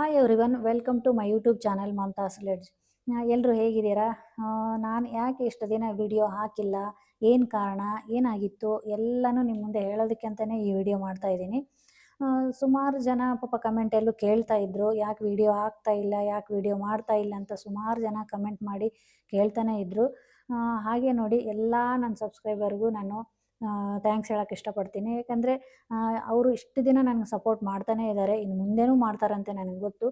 Hi everyone welcome to my YouTube channel Mamata sledge ಎಲ್ಲರೂ ಹೇಗಿದ್ದೀರಾ? ನಾನು ಯಾಕೆ ಇಷ್ಟು ದಿನ ವಿಡಿಯೋ ಹಾಕಿಲ್ಲ? ಏನು ಕಾರಣ? ಏನಾಗಿತ್ತು? ಎಲ್ಲನೂ ನಿಮ್ಮ ಮುಂದೆ ಹೇಳೋದಕ್ಕೆ ಅಂತಲೇ ಈ ವಿಡಿಯೋ ಮಾಡ್ತಾ ಇದ್ದೀನಿ. ಸುಮಾರು ಜನ ಪಾಪ ಕಮೆಂಟಲ್ಲೂ ಕೇಳ್ತಾ ಇದ್ರು. ಯಾಕೆ ವಿಡಿಯೋ ಹಾಕ್ತಾ ಇಲ್ಲ? ಯಾಕೆ ವಿಡಿಯೋ ಮಾಡ್ತಾ ಇಲ್ಲ ಅಂತ ಸುಮಾರು ಜನ ಕಮೆಂಟ್ ಮಾಡಿ ಕೇಳ್ತಾನೆ ಇದ್ರು. ಹಾಗೆ ನೋಡಿ, ಎಲ್ಲ ನನ್ನ ಸಬ್ಸ್ಕ್ರೈಬರ್ಗೂ ನಾನು ಥ್ಯಾಂಕ್ಸ್ ಹೇಳಕ್ಕೆ ಇಷ್ಟಪಡ್ತೀನಿ. ಯಾಕಂದರೆ ಅವರು ಇಷ್ಟು ದಿನ ನನಗೆ ಸಪೋರ್ಟ್ ಮಾಡ್ತಾನೇ ಇದ್ದಾರೆ ಇನ್ನು ಮುಂದೆನೂ ಮಾಡ್ತಾರಂತೆ ನನಗೆ ಗೊತ್ತು.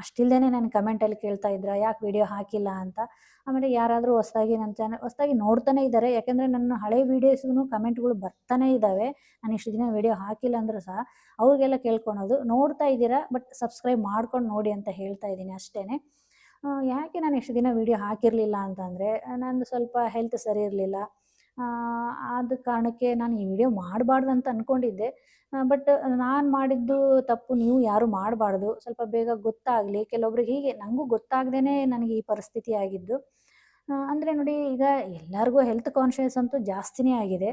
ಅಷ್ಟಿಲ್ಲದೇ ನನ್ನ ಕಮೆಂಟಲ್ಲಿ ಕೇಳ್ತಾ ಇದ್ರ, ಯಾಕೆ ವಿಡಿಯೋ ಹಾಕಿಲ್ಲ ಅಂತ. ಆಮೇಲೆ ಯಾರಾದರೂ ಹೊಸ್ದಾಗಿ ನನ್ನ ಚಾನಲ್ ಹೊಸ್ದಾಗಿ ನೋಡ್ತಾನೇ ಇದ್ದಾರೆ ಯಾಕೆಂದರೆ ನನ್ನ ಹಳೆ ವೀಡಿಯೋಸ್ಗೂ ಕಮೆಂಟ್ಗಳು ಬರ್ತಾನೆ ಇದ್ದಾವೆ ನಾನು ಇಷ್ಟು ದಿನ ವಿಡಿಯೋ ಹಾಕಿಲ್ಲ ಅಂದರೂ ಸಹ, ಅವ್ರಿಗೆಲ್ಲ ಕೇಳ್ಕೊಳೋದು. ನೋಡ್ತಾ ಇದ್ದೀರಾ ಬಟ್ ಸಬ್ಸ್ಕ್ರೈಬ್ ಮಾಡ್ಕೊಂಡು ನೋಡಿ ಅಂತ ಹೇಳ್ತಾ ಇದ್ದೀನಿ ಅಷ್ಟೇ ಯಾಕೆ ನಾನು ಇಷ್ಟು ದಿನ ವಿಡಿಯೋ ಹಾಕಿರಲಿಲ್ಲ ಅಂತಂದರೆ, ನಂದು ಸ್ವಲ್ಪ ಹೆಲ್ತ್ ಸರಿ ಇರಲಿಲ್ಲ. ಆದ ಕಾರಣಕ್ಕೆ ನಾನು ಈ ವಿಡಿಯೋ ಮಾಡಬಾರ್ದು ಅಂತ ಅಂದ್ಕೊಂಡಿದ್ದೆ ಬಟ್ ನಾನು ಮಾಡಿದ್ದು ತಪ್ಪು, ನೀವು ಯಾರು ಮಾಡಬಾರ್ದು. ಸ್ವಲ್ಪ ಬೇಗ ಗೊತ್ತಾಗಲಿ. ಕೆಲವೊಬ್ರಿಗೆ ಹೀಗೆ ನನಗೂ ಗೊತ್ತಾಗ್ದೇ ನನಗೆ ಈ ಪರಿಸ್ಥಿತಿ ಆಗಿದ್ದು. ಅಂದರೆ ನೋಡಿ ಈಗ ಎಲ್ಲರಿಗೂ ಹೆಲ್ತ್ ಕಾನ್ಷಿಯಸ್ ಅಂತೂ ಜಾಸ್ತಿನೇ ಆಗಿದೆ.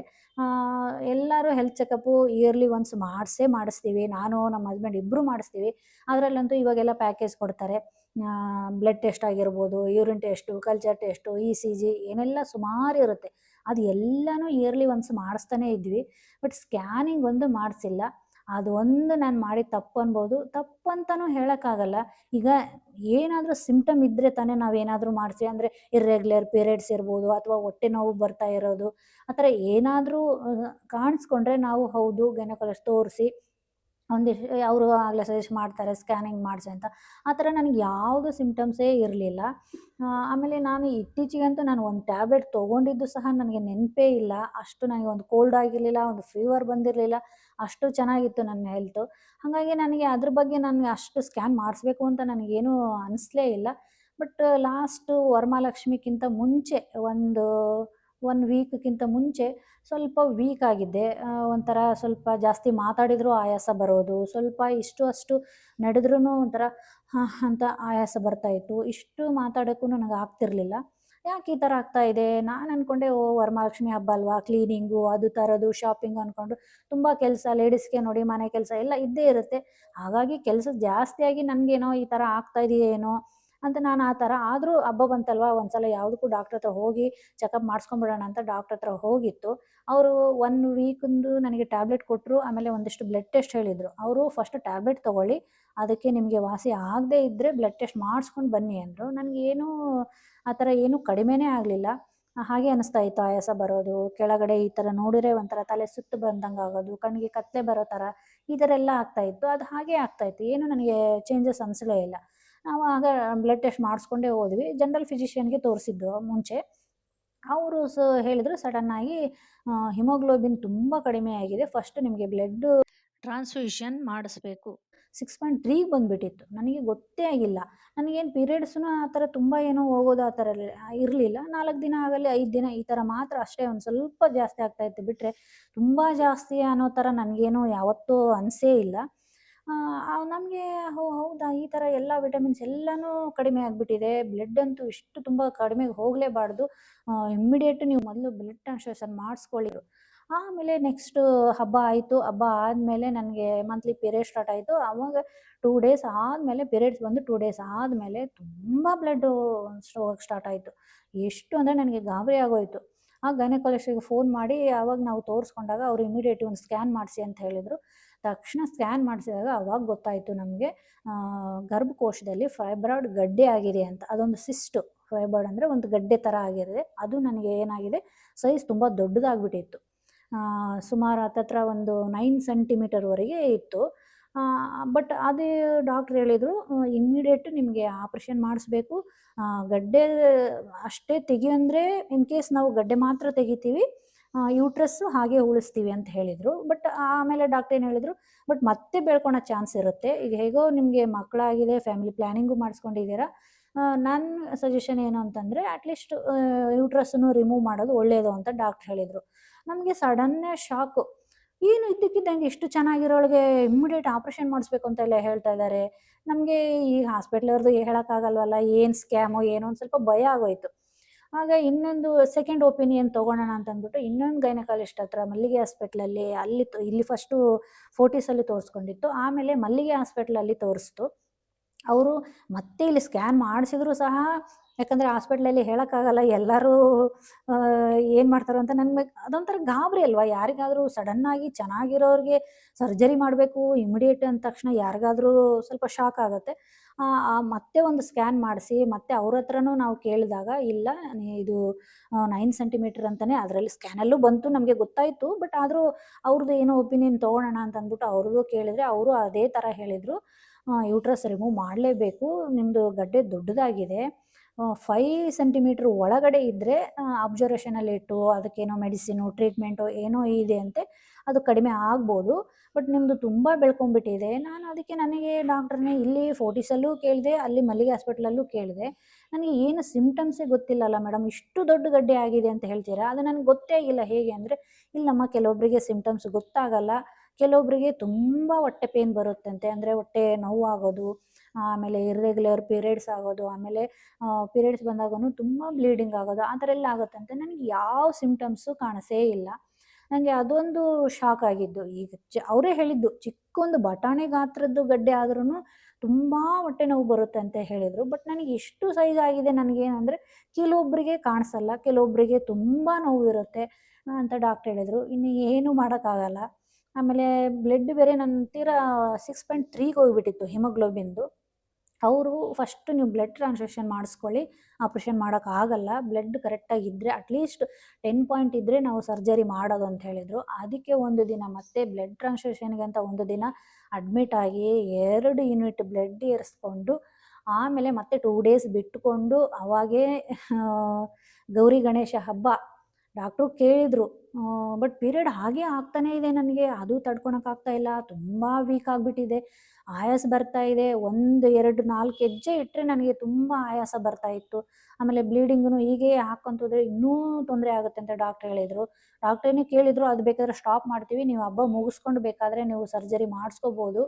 ಎಲ್ಲರೂ ಹೆಲ್ತ್ ಚೆಕಪ್ಪು ಇಯರ್ಲಿ ಒನ್ಸ್ ಮಾಡಿಸೇ ಮಾಡಿಸ್ತೀವಿ. ನಾನು ನಮ್ಮ ಹಸ್ಬೆಂಡ್ ಇಬ್ಬರು ಮಾಡಿಸ್ತೀವಿ. ಅದರಲ್ಲಂತೂ ಇವಾಗೆಲ್ಲ ಪ್ಯಾಕೇಜ್ ಕೊಡ್ತಾರೆ. ಬ್ಲಡ್ ಟೆಸ್ಟ್ ಆಗಿರ್ಬೋದು urine test culture test E C G ಏನೆಲ್ಲ ಸುಮಾರು ಇರುತ್ತೆ. ಅದು ಎಲ್ಲನೂ ಇಯರ್ಲಿ ಒನ್ಸ್ ಮಾಡಿಸ್ತಾನೇ ಇದ್ವಿ. ಬಟ್ ಸ್ಕ್ಯಾನಿಂಗ್ ಒಂದು ಮಾಡಿಸಿಲ್ಲ. ಅದು ಒಂದು ನಾನು ಮಾಡಿದ ತಪ್ಪು ಅನ್ಬೋದು. ತಪ್ಪು ಅಂತಲೂ ಹೇಳೋಕ್ಕಾಗಲ್ಲ. ಈಗ ಏನಾದರೂ ಸಿಮ್ಟಮ್ ಇದ್ದರೆ ತಾನೇ ನಾವೇನಾದರೂ ಮಾಡಿಸಿ ಅಂದರೆ ಇರ್ರೆಗ್ಯುಲರ್ ಪೀರಿಯಡ್ಸ್ ಇರ್ಬೋದು ಅಥವಾ ಹೊಟ್ಟೆ ನೋವು ಬರ್ತಾ ಇರೋದು. ಆ ಥರ ಏನಾದರೂ ಕಾಣಿಸ್ಕೊಂಡ್ರೆ ನಾವು ಹೌದು ಗೆನಕಲಸ್ ತೋರಿಸಿ. ಒಂದಿಷ್ಟು ಅವರು ಆಗಲೇ ಸಜೆಸ್ಟ್ ಮಾಡ್ತಾರೆ ಸ್ಕ್ಯಾನಿಂಗ್ ಮಾಡಿಸಿ ಅಂತ. ಆ ಥರ ನನಗೆ ಯಾವುದು ಸಿಂಪ್ಟಮ್ಸೇ ಇರಲಿಲ್ಲ. ಆಮೇಲೆ ನಾನು ಇತ್ತೀಚೆಗಂತೂ ನಾನು ಒಂದು ಟ್ಯಾಬ್ಲೆಟ್ ತೊಗೊಂಡಿದ್ದು ಸಹ ನನಗೆ ನೆನಪೇ ಇಲ್ಲ. ಅಷ್ಟು ನನಗೆ ಒಂದು ಕೋಲ್ಡ್ ಆಗಿರಲಿಲ್ಲ, ಒಂದು ಫೀವರ್ ಬಂದಿರಲಿಲ್ಲ. ಅಷ್ಟು ಚೆನ್ನಾಗಿತ್ತು ನನ್ನ ಹೆಲ್ತು ಹಾಗಾಗಿ ನನಗೆ ಅದ್ರ ಬಗ್ಗೆ ನನಗೆ ಅಷ್ಟು ಸ್ಕ್ಯಾನ್ ಮಾಡಿಸ್ಬೇಕು ಅಂತ ನನಗೇನೂ ಅನಿಸ್ಲೇ ಇಲ್ಲ. ಬಟ್ ಲಾಸ್ಟು ವರಮಹಾಲಕ್ಷ್ಮಿಗಿಂತ ಮುಂಚೆ ಒಂದು ಒನ್ ವೀಕ್ಗಿಂತ ಮುಂಚೆ ಸ್ವಲ್ಪ ವೀಕ್ ಆಗಿದ್ದೆ ಒಂಥರ ಸ್ವಲ್ಪ ಜಾಸ್ತಿ ಮಾತಾಡಿದರೂ ಆಯಾಸ ಬರೋದು, ಸ್ವಲ್ಪ ಇಷ್ಟು ಅಷ್ಟು ನಡೆದ್ರೂ ಒಂಥರ ಅಂತ ಆಯಾಸ ಬರ್ತಾ ಇತ್ತು. ಇಷ್ಟು ಮಾತಾಡೋಕ್ಕೂ ನನಗೆ ಆಗ್ತಿರ್ಲಿಲ್ಲ. ಯಾಕೆ ಈ ಥರ ಆಗ್ತಾ ಇದೆ? ನಾನು ಅಂದ್ಕೊಂಡೆ ಓ, ವರಮಹಾಲಕ್ಷ್ಮಿ ಹಬ್ಬ ಅಲ್ವಾ? ಕ್ಲೀನಿಂಗು ಅದು ತರೋದು ಶಾಪಿಂಗ್ ಅಂದ್ಕೊಂಡು ತುಂಬ ಕೆಲಸ ಲೇಡೀಸ್ಗೆ ನೋಡಿ, ಮನೆ ಕೆಲಸ ಎಲ್ಲ ಇದ್ದೇ ಇರುತ್ತೆ. ಹಾಗಾಗಿ ಕೆಲಸ ಜಾಸ್ತಿಯಾಗಿ ನನಗೇನೋ ಈ ಥರ ಆಗ್ತಾ ಇದೆಯೇನೋ ಅಂತ ನಾನು ಆ ಥರ ಆದರೂ ಹಬ್ಬ ಬಂತಲ್ವಾ? ಒಂದ್ಸಲ ಯಾವುದಕ್ಕೂ ಡಾಕ್ಟ್ರ್ ಹತ್ರ ಹೋಗಿ ಚೆಕಪ್ ಮಾಡಿಸ್ಕೊಂಬಿಡೋಣ ಅಂತ ಡಾಕ್ಟ್ರ್ ಹತ್ರ ಹೋಗಿತ್ತು. ಅವರು ಒನ್ ವೀಕಂದು ನನಗೆ ಟ್ಯಾಬ್ಲೆಟ್ ಕೊಟ್ಟರು ಆಮೇಲೆ ಒಂದಿಷ್ಟು ಬ್ಲಡ್ ಟೆಸ್ಟ್ ಹೇಳಿದರು. ಅವರು ಫಸ್ಟ್ ಟ್ಯಾಬ್ಲೆಟ್ ತೊಗೊಳ್ಳಿ, ಅದಕ್ಕೆ ನಿಮಗೆ ವಾಸಿ ಆಗದೇ ಇದ್ದರೆ ಬ್ಲಡ್ ಟೆಸ್ಟ್ ಮಾಡಿಸ್ಕೊಂಡು ಬನ್ನಿ ಅಂದರು. ನನಗೇನು ಆ ಥರ ಏನೂ ಕಡಿಮೆನೇ ಆಗಲಿಲ್ಲ. ಹಾಗೆ ಅನಿಸ್ತಾ ಇತ್ತು ಆಯಾಸ ಬರೋದು, ಕೆಳಗಡೆ ಈ ಥರ ನೋಡಿದ್ರೆ ಒಂಥರ ತಲೆ ಸುತ್ತು ಬಂದಂಗೆ ಆಗೋದು ಕಣ್ಣಿಗೆ ಕತ್ತಲೆ ಬರೋ ಥರ ಈ ಥರ ಎಲ್ಲ ಆಗ್ತಾ ಇತ್ತು. ಅದು ಹಾಗೆ ಆಗ್ತಾ ಇತ್ತು. ಏನು ನನಗೆ ಚೇಂಜಸ್ ಅನಿಸಲೇ ಇಲ್ಲ. ನಾವು ಆಗ ಬ್ಲಡ್ ಟೆಸ್ಟ್ ಮಾಡಿಸ್ಕೊಂಡೇ ಹೋದ್ವಿ. ಜನರಲ್ ಫಿಸಿಷಿಯನ್ಗೆ ತೋರಿಸಿದ್ದು ಮುಂಚೆ. ಅವರು ಸ ಸಡನ್ ಸಡನ್ನಾಗಿ ಹಿಮೋಗ್ಲೋಬಿನ್ ತುಂಬ ಕಡಿಮೆ ಆಗಿದೆ. ಫಸ್ಟ್ ನಿಮಗೆ ಬ್ಲಡ್ ಟ್ರಾನ್ಸ್ಫ್ಯೂಷನ್ ಮಾಡಿಸ್ಬೇಕು. ಸಿಕ್ಸ್ ಪಾಯಿಂಟ್ ತ್ರೀಗೆ ಬಂದುಬಿಟ್ಟಿತ್ತು. ನನಗೆ ಗೊತ್ತೇ ಆಗಿಲ್ಲ. ನನಗೇನು ಪೀರಿಯಡ್ಸ್ನು ಆ ಥರ ತುಂಬ ಏನೋ ಹೋಗೋದು ಆ ಥರ ಇರಲಿಲ್ಲ. ನಾಲ್ಕು ದಿನ ಆಗಲಿ, ಐದು ದಿನ ಈ ಥರ ಮಾತ್ರ ಅಷ್ಟೇ ಒಂದು ಸ್ವಲ್ಪ ಜಾಸ್ತಿ ಆಗ್ತಾಯಿತ್ತು ಬಿಟ್ಟರೆ ತುಂಬ ಜಾಸ್ತಿ ಅನ್ನೋ ಥರ ನನಗೇನು ಯಾವತ್ತೂ ಅನಿಸೇ ಇಲ್ಲ. ನಮಗೆ ಹೋ, ಹೌದಾ, ಈ ಥರ ಎಲ್ಲ ವಿಟಮಿನ್ಸ್ ಎಲ್ಲನೂ ಕಡಿಮೆ ಆಗಿಬಿಟ್ಟಿದೆ. ಬ್ಲಡ್ ಅಂತೂ ಇಷ್ಟು ತುಂಬ ಕಡಿಮೆಗೆ ಹೋಗಲೇಬಾರ್ದು. ಇಮ್ಮಿಡಿಯೇಟ್ ನೀವು ಮೊದಲು ಬ್ಲಡ್ ಟ್ರಾನ್ಸ್ಫ್ಯೂಷನ್ ಮಾಡಿಸ್ಕೊಳ್ಳಿ ಆಮೇಲೆ ನೆಕ್ಸ್ಟ್ ಹಬ್ಬ ಆಯಿತು. ಹಬ್ಬ ಆದಮೇಲೆ ನನಗೆ ಮಂತ್ಲಿ ಪೀರಿಯಡ್ ಸ್ಟಾರ್ಟ್ ಆಯಿತು. ಅವಾಗ ಟೂ ಡೇಸ್ ಆದಮೇಲೆ ಪೀರಿಯಡ್ಸ್ ಬಂದು ಟೂ ಡೇಸ್ ಆದಮೇಲೆ ತುಂಬ ಬ್ಲಡ್ಡು ಹೋಗಕ್ಕೆ ಸ್ಟಾರ್ಟ್ ಆಯಿತು. ಎಷ್ಟು ಅಂದರೆ ನನಗೆ ಗಾಬರಿ ಆಗೋಯಿತು. ಆ ಗೈನಕಾಲಜಿಸ್ಟಿಗೆ ಫೋನ್ ಮಾಡಿ ಆವಾಗ ನಾವು ತೋರಿಸ್ಕೊಂಡಾಗ ಅವರು ಇಮಿಡಿಯೇಟ್ ಒಂದು ಸ್ಕ್ಯಾನ್ ಮಾಡಿಸಿ ಅಂತ ಹೇಳಿದರು. ತಕ್ಷಣ ಸ್ಕ್ಯಾನ್ ಮಾಡಿಸಿದಾಗ ಅವಾಗ ಗೊತ್ತಾಯಿತು ನಮಗೆ ಗರ್ಭಕೋಶದಲ್ಲಿ ಫೈಬ್ರಾಯ್ಡ್ ಗಡ್ಡೆ ಆಗಿದೆ ಅಂತ. ಅದೊಂದು ಸಿಸ್ಟು, ಫೈಬ್ರಾಯ್ಡ್ ಅಂದರೆ ಒಂದು ಗಡ್ಡೆ ಥರ ಆಗಿರುತ್ತೆ ಅದು ನನಗೆ ಏನಾಗಿದೆ, ಸೈಜ್ ತುಂಬ ದೊಡ್ಡದಾಗ್ಬಿಟ್ಟಿತ್ತು. ಸುಮಾರು ಹತ್ತತ್ರ ಒಂದು ನೈನ್ ಸೆಂಟಿಮೀಟರ್ವರೆಗೆ ಇತ್ತು. ಬಟ್ ಅದೇ ಡಾಕ್ಟ್ರ್ ಹೇಳಿದರು ಇಮ್ಮಿಡಿಯೇಟ್ ನಿಮಗೆ ಆಪ್ರೇಷನ್ ಮಾಡಿಸ್ಬೇಕು. ಗಡ್ಡೆ ಅಷ್ಟೇ ತೆಗಿಯಂದರೆ, ಇನ್ ಕೇಸ್ ನಾವು ಗಡ್ಡೆ ಮಾತ್ರ ತೆಗಿತೀವಿ ಯೂಟ್ರಸ್ಸು ಹಾಗೆ ಉಳಿಸ್ತೀವಿ ಅಂತ ಹೇಳಿದರು. ಬಟ್ ಆಮೇಲೆ ಡಾಕ್ಟರ್ ಏನು ಹೇಳಿದರು ಬಟ್ ಮತ್ತೆ ಬೆಳ್ಕೊಳೋ ಚಾನ್ಸ್ ಇರುತ್ತೆ. ಈಗ ಹೇಗೋ ನಿಮಗೆ ಮಕ್ಕಳಾಗಿದೆ ಫ್ಯಾಮಿಲಿ ಪ್ಲ್ಯಾನಿಂಗು ಮಾಡಿಸ್ಕೊಂಡಿದ್ದೀರಾ. ನನ್ನ ಸಜೆಷನ್ ಏನು ಅಂತಂದರೆ ಅಟ್ಲೀಸ್ಟ್ ಯೂಟ್ರಸ್ಸನ್ನು ರಿಮೂವ್ ಮಾಡೋದು ಒಳ್ಳೆಯದು ಅಂತ ಡಾಕ್ಟ್ರ್ ಹೇಳಿದರು. ನಮಗೆ ಸಡನ್ನೇ ಶಾಕು ಏನು ಇದ್ದಕ್ಕಿದ್ದಂಗೆ ಇಷ್ಟು ಚೆನ್ನಾಗಿರೋಳಿಗೆ ಇಮ್ಮಿಡಿಯೇಟ್ ಆಪ್ರೇಷನ್ ಮಾಡಿಸ್ಬೇಕು ಅಂತೆಲ್ಲ ಹೇಳ್ತಾ ಇದ್ದಾರೆ ನಮಗೆ ಈ ಹಾಸ್ಪಿಟ್ಲವ್ರದ್ದು ಹೇಳೋಕ್ಕಾಗಲ್ವಲ್ಲ ಏನು ಸ್ಕ್ಯಾಮು ಏನೋ ಒಂದು ಸ್ವಲ್ಪ ಭಯ ಆಗೋಯ್ತು. ಆಗ ಇನ್ನೊಂದು ಸೆಕೆಂಡ್ ಒಪಿನಿಯನ್ ತೊಗೊಳೋಣ ಅಂತ ಅಂದ್ಬಿಟ್ಟು ಇನ್ನೊಂದು ಗೈನಕಾಲಿಸ್ಟ್ ಹತ್ರ ಮಲ್ಲಿಗೆ ಹಾಸ್ಪಿಟ್ಲಲ್ಲಿ ಅಲ್ಲಿ ಇಲ್ಲಿ ಫಸ್ಟು ಫೋರ್ಟಿಸಲ್ಲಿ ತೋರಿಸ್ಕೊಂಡಿತ್ತು. ಆಮೇಲೆ ಮಲ್ಲಿಗೆ ಹಾಸ್ಪಿಟ್ಲಲ್ಲಿ ತೋರಿಸ್ತು. ಅವರು ಮತ್ತೆ ಇಲ್ಲಿ ಸ್ಕ್ಯಾನ್ ಮಾಡಿಸಿದ್ರು ಸಹ ಯಾಕಂದರೆ ಹಾಸ್ಪಿಟ್ಲಲ್ಲಿ ಹೇಳೋಕ್ಕಾಗಲ್ಲ, ಎಲ್ಲರೂ ಏನು ಮಾಡ್ತಾರೋ ಅಂತ ನನಗೆ ಅದೊಂಥರ ಗಾಬರಿ ಅಲ್ವಾ? ಯಾರಿಗಾದರೂ ಸಡನ್ನಾಗಿ ಚೆನ್ನಾಗಿರೋರಿಗೆ ಸರ್ಜರಿ ಮಾಡಬೇಕು ಇಮಿಡಿಯೇಟ್ ಅಂದ ತಕ್ಷಣ ಯಾರಿಗಾದರೂ ಸ್ವಲ್ಪ ಶಾಕ್ ಆಗುತ್ತೆ. ಮತ್ತೆ ಒಂದು ಸ್ಕ್ಯಾನ್ ಮಾಡಿಸಿ, ಮತ್ತೆ ಅವ್ರ ಹತ್ರನೂ ನಾವು ಕೇಳಿದಾಗ, ಇಲ್ಲ ಇದು ನೈನ್ ಸೆಂಟಿಮೀಟರ್ ಅಂತಲೇ ಅದರಲ್ಲಿ ಸ್ಕ್ಯಾನಲ್ಲೂ ಬಂತು, ನಮಗೆ ಗೊತ್ತಾಯಿತು ಬಟ್ ಆದರೂ ಅವ್ರದ್ದು ಏನೋ ಒಪಿನಿಯನ್ ತೊಗೊಳೋಣ ಅಂತ ಅಂದ್ಬಿಟ್ಟು ಅವ್ರದ್ದು ಕೇಳಿದರೆ ಅವರು ಅದೇ ಥರ ಹೇಳಿದರು. ಯೂಟ್ರಸ್ ರಿಮೂವ್ ಮಾಡಲೇಬೇಕು ನಿಮ್ಮದು ಗಡ್ಡೆ ದೊಡ್ಡದಾಗಿದೆ. ಫೈ ಸೆಂಟಿಮೀಟ್ರ್ ಒಳಗಡೆ ಇದ್ದರೆ ಅಬ್ಸರ್ವೇಷನಲ್ಲಿ ಇಟ್ಟು, ಅದಕ್ಕೇನೋ ಮೆಡಿಸಿನು ಟ್ರೀಟ್ಮೆಂಟು ಏನೋ ಇದೆ ಅಂತೆ ಅದು ಕಡಿಮೆ ಆಗ್ಬೋದು. ಬಟ್ ನಿಮ್ಮದು ತುಂಬ ಬೆಳ್ಕೊಂಡ್ಬಿಟ್ಟಿದೆ. ನಾನು ಅದಕ್ಕೆ ನನಗೆ ಡಾಕ್ಟ್ರನ್ನೇ ಇಲ್ಲಿ ಫೋರ್ಟಿಸಲ್ಲೂ ಕೇಳಿದೆ, ಅಲ್ಲಿ ಮಲ್ಲಿಗೆ ಹಾಸ್ಪಿಟ್ಲಲ್ಲೂ ಕೇಳಿದೆ. ನನಗೆ ಏನು ಸಿಮ್ಟಮ್ಸೇ ಗೊತ್ತಿಲ್ಲಲ್ಲ ಮೇಡಮ್ ಇಷ್ಟು ದೊಡ್ಡ ಗಡ್ಡೆ ಆಗಿದೆ ಅಂತ ಹೇಳ್ತೀರಾ? ಅದು ನನಗೆ ಗೊತ್ತೇ ಆಗಿಲ್ಲ ಹೇಗೆ ಅಂದರೆ, ಇಲ್ಲಮ್ಮ ಕೆಲವೊಬ್ಬರಿಗೆ ಸಿಮ್ಟಮ್ಸ್ ಗೊತ್ತಾಗಲ್ಲ. ಕೆಲವೊಬ್ಬರಿಗೆ ತುಂಬ ಹೊಟ್ಟೆ ಪೇನ್ ಬರುತ್ತಂತೆ. ಅಂದರೆ ಹೊಟ್ಟೆ ನೋವು ಆಗೋದು ಆಮೇಲೆ ಇರ್ರೆಗ್ಯುಲರ್ ಪೀರಿಯಡ್ಸ್ ಆಗೋದು, ಆಮೇಲೆ ಪೀರಿಯಡ್ಸ್ ಬಂದಾಗೂ ತುಂಬ ಬ್ಲೀಡಿಂಗ್ ಆಗೋದು, ಆ ಥರ ಎಲ್ಲ ಆಗುತ್ತಂತೆ. ನನಗೆ ಯಾವ ಸಿಮ್ಟಮ್ಸು ಕಾಣಿಸೇ ಇಲ್ಲ. ನನಗೆ ಅದೊಂದು ಶಾಕ್ ಆಗಿದ್ದು. ಈಗ ಅವರೇ ಹೇಳಿದ್ದು, ಚಿಕ್ಕೊಂದು ಬಟಾಣಿ ಗಾತ್ರದ್ದು ಗಡ್ಡೆ ಆದ್ರೂ ತುಂಬ ಹೊಟ್ಟೆ ನೋವು ಬರುತ್ತೆ ಅಂತ ಹೇಳಿದರು. ಬಟ್ ನನಗೆ ಇಷ್ಟು ಸೈಜ್ ಆಗಿದೆ ನನಗೇನಂದರೆ ಕೆಲವೊಬ್ಬರಿಗೆ ಕಾಣಿಸಲ್ಲ ಕೆಲವೊಬ್ಬರಿಗೆ ತುಂಬ ನೋವು ಇರುತ್ತೆ ಅಂತ ಡಾಕ್ಟರ್ ಹೇಳಿದರು. ಇನ್ನು ಏನು ಮಾಡೋಕ್ಕಾಗಲ್ಲ. ಆಮೇಲೆ ಬ್ಲಡ್ ಬೇರೆ ನನ್ನ ತೀರಾ ಸಿಕ್ಸ್ ಪಾಯಿಂಟ್ ತ್ರೀಗೆ ಹೋಗ್ಬಿಟ್ಟಿತ್ತು ಹಿಮೋಗ್ಲೋಬಿನ್ದು ಅವರು ಫಸ್ಟು ನೀವು ಬ್ಲಡ್ ಟ್ರಾನ್ಸ್ಫ್ಯೂಷನ್ ಮಾಡಿಸ್ಕೊಳ್ಳಿ ಆಪ್ರೇಷನ್ ಮಾಡೋಕ್ಕಾಗಲ್ಲ ಬ್ಲಡ್ ಕರೆಕ್ಟಾಗಿ ಇದ್ದರೆ ಅಟ್ಲೀಸ್ಟ್ ಟೆನ್ ಪಾಯಿಂಟ್ ಇದ್ದರೆ ನಾವು ಸರ್ಜರಿ ಮಾಡೋದು ಅಂತ ಹೇಳಿದರು. ಅದಕ್ಕೆ ಒಂದು ದಿನ ಮತ್ತೆ ಬ್ಲಡ್ ಟ್ರಾನ್ಸ್ಫ್ಯೂಷನ್ಗೆ ಅಂತ ಒಂದು ದಿನ ಅಡ್ಮಿಟ್ ಆಗಿ ಎರಡು ಯೂನಿಟ್ ಬ್ಲಡ್ ಏರಿಸ್ಕೊಂಡು, ಆಮೇಲೆ ಮತ್ತೆ ಟೂ ಡೇಸ್ ಬಿಟ್ಟುಕೊಂಡು ಅವಾಗೇ ಗೌರಿ ಗಣೇಶ ಹಬ್ಬ ಡಾಕ್ಟ್ರು ಕೇಳಿದರು. ಬಟ್ ಪೀರಿಯಡ್ ಹಾಗೆ ಆಗ್ತಾನೇ ಇದೆ ನನಗೆ. ಅದು ತಡ್ಕೊಳಕ್ಕಾಗ್ತಾ ಇಲ್ಲ. ತುಂಬ ವೀಕ್ ಆಗಿಬಿಟ್ಟಿದೆ. ಆಯಾಸ ಬರ್ತಾ ಇದೆ. ಒಂದು, ಎರಡು, ನಾಲ್ಕು ಹೆಜ್ಜೆ ಇಟ್ಟರೆ ನನಗೆ ತುಂಬ ಆಯಾಸ ಬರ್ತಾ ಇತ್ತು. ಆಮೇಲೆ ಬ್ಲೀಡಿಂಗು ಹೀಗೆ ಹಾಕೊಂತೋದ್ರೆ ಇನ್ನೂ ತೊಂದರೆ ಆಗುತ್ತೆ ಅಂತ ಡಾಕ್ಟ್ರ್ ಹೇಳಿದರು. ಡಾಕ್ಟ್ರೇನೇ ಕೇಳಿದರು, ಅದು ಬೇಕಾದರೆ ಸ್ಟಾಪ್ ಮಾಡ್ತೀವಿ. ನೀವು ಹಬ್ಬ ಮುಗಿಸ್ಕೊಂಡು ಬೇಕಾದರೆ ನೀವು ಸರ್ಜರಿ ಮಾಡಿಸ್ಕೋಬೋದು.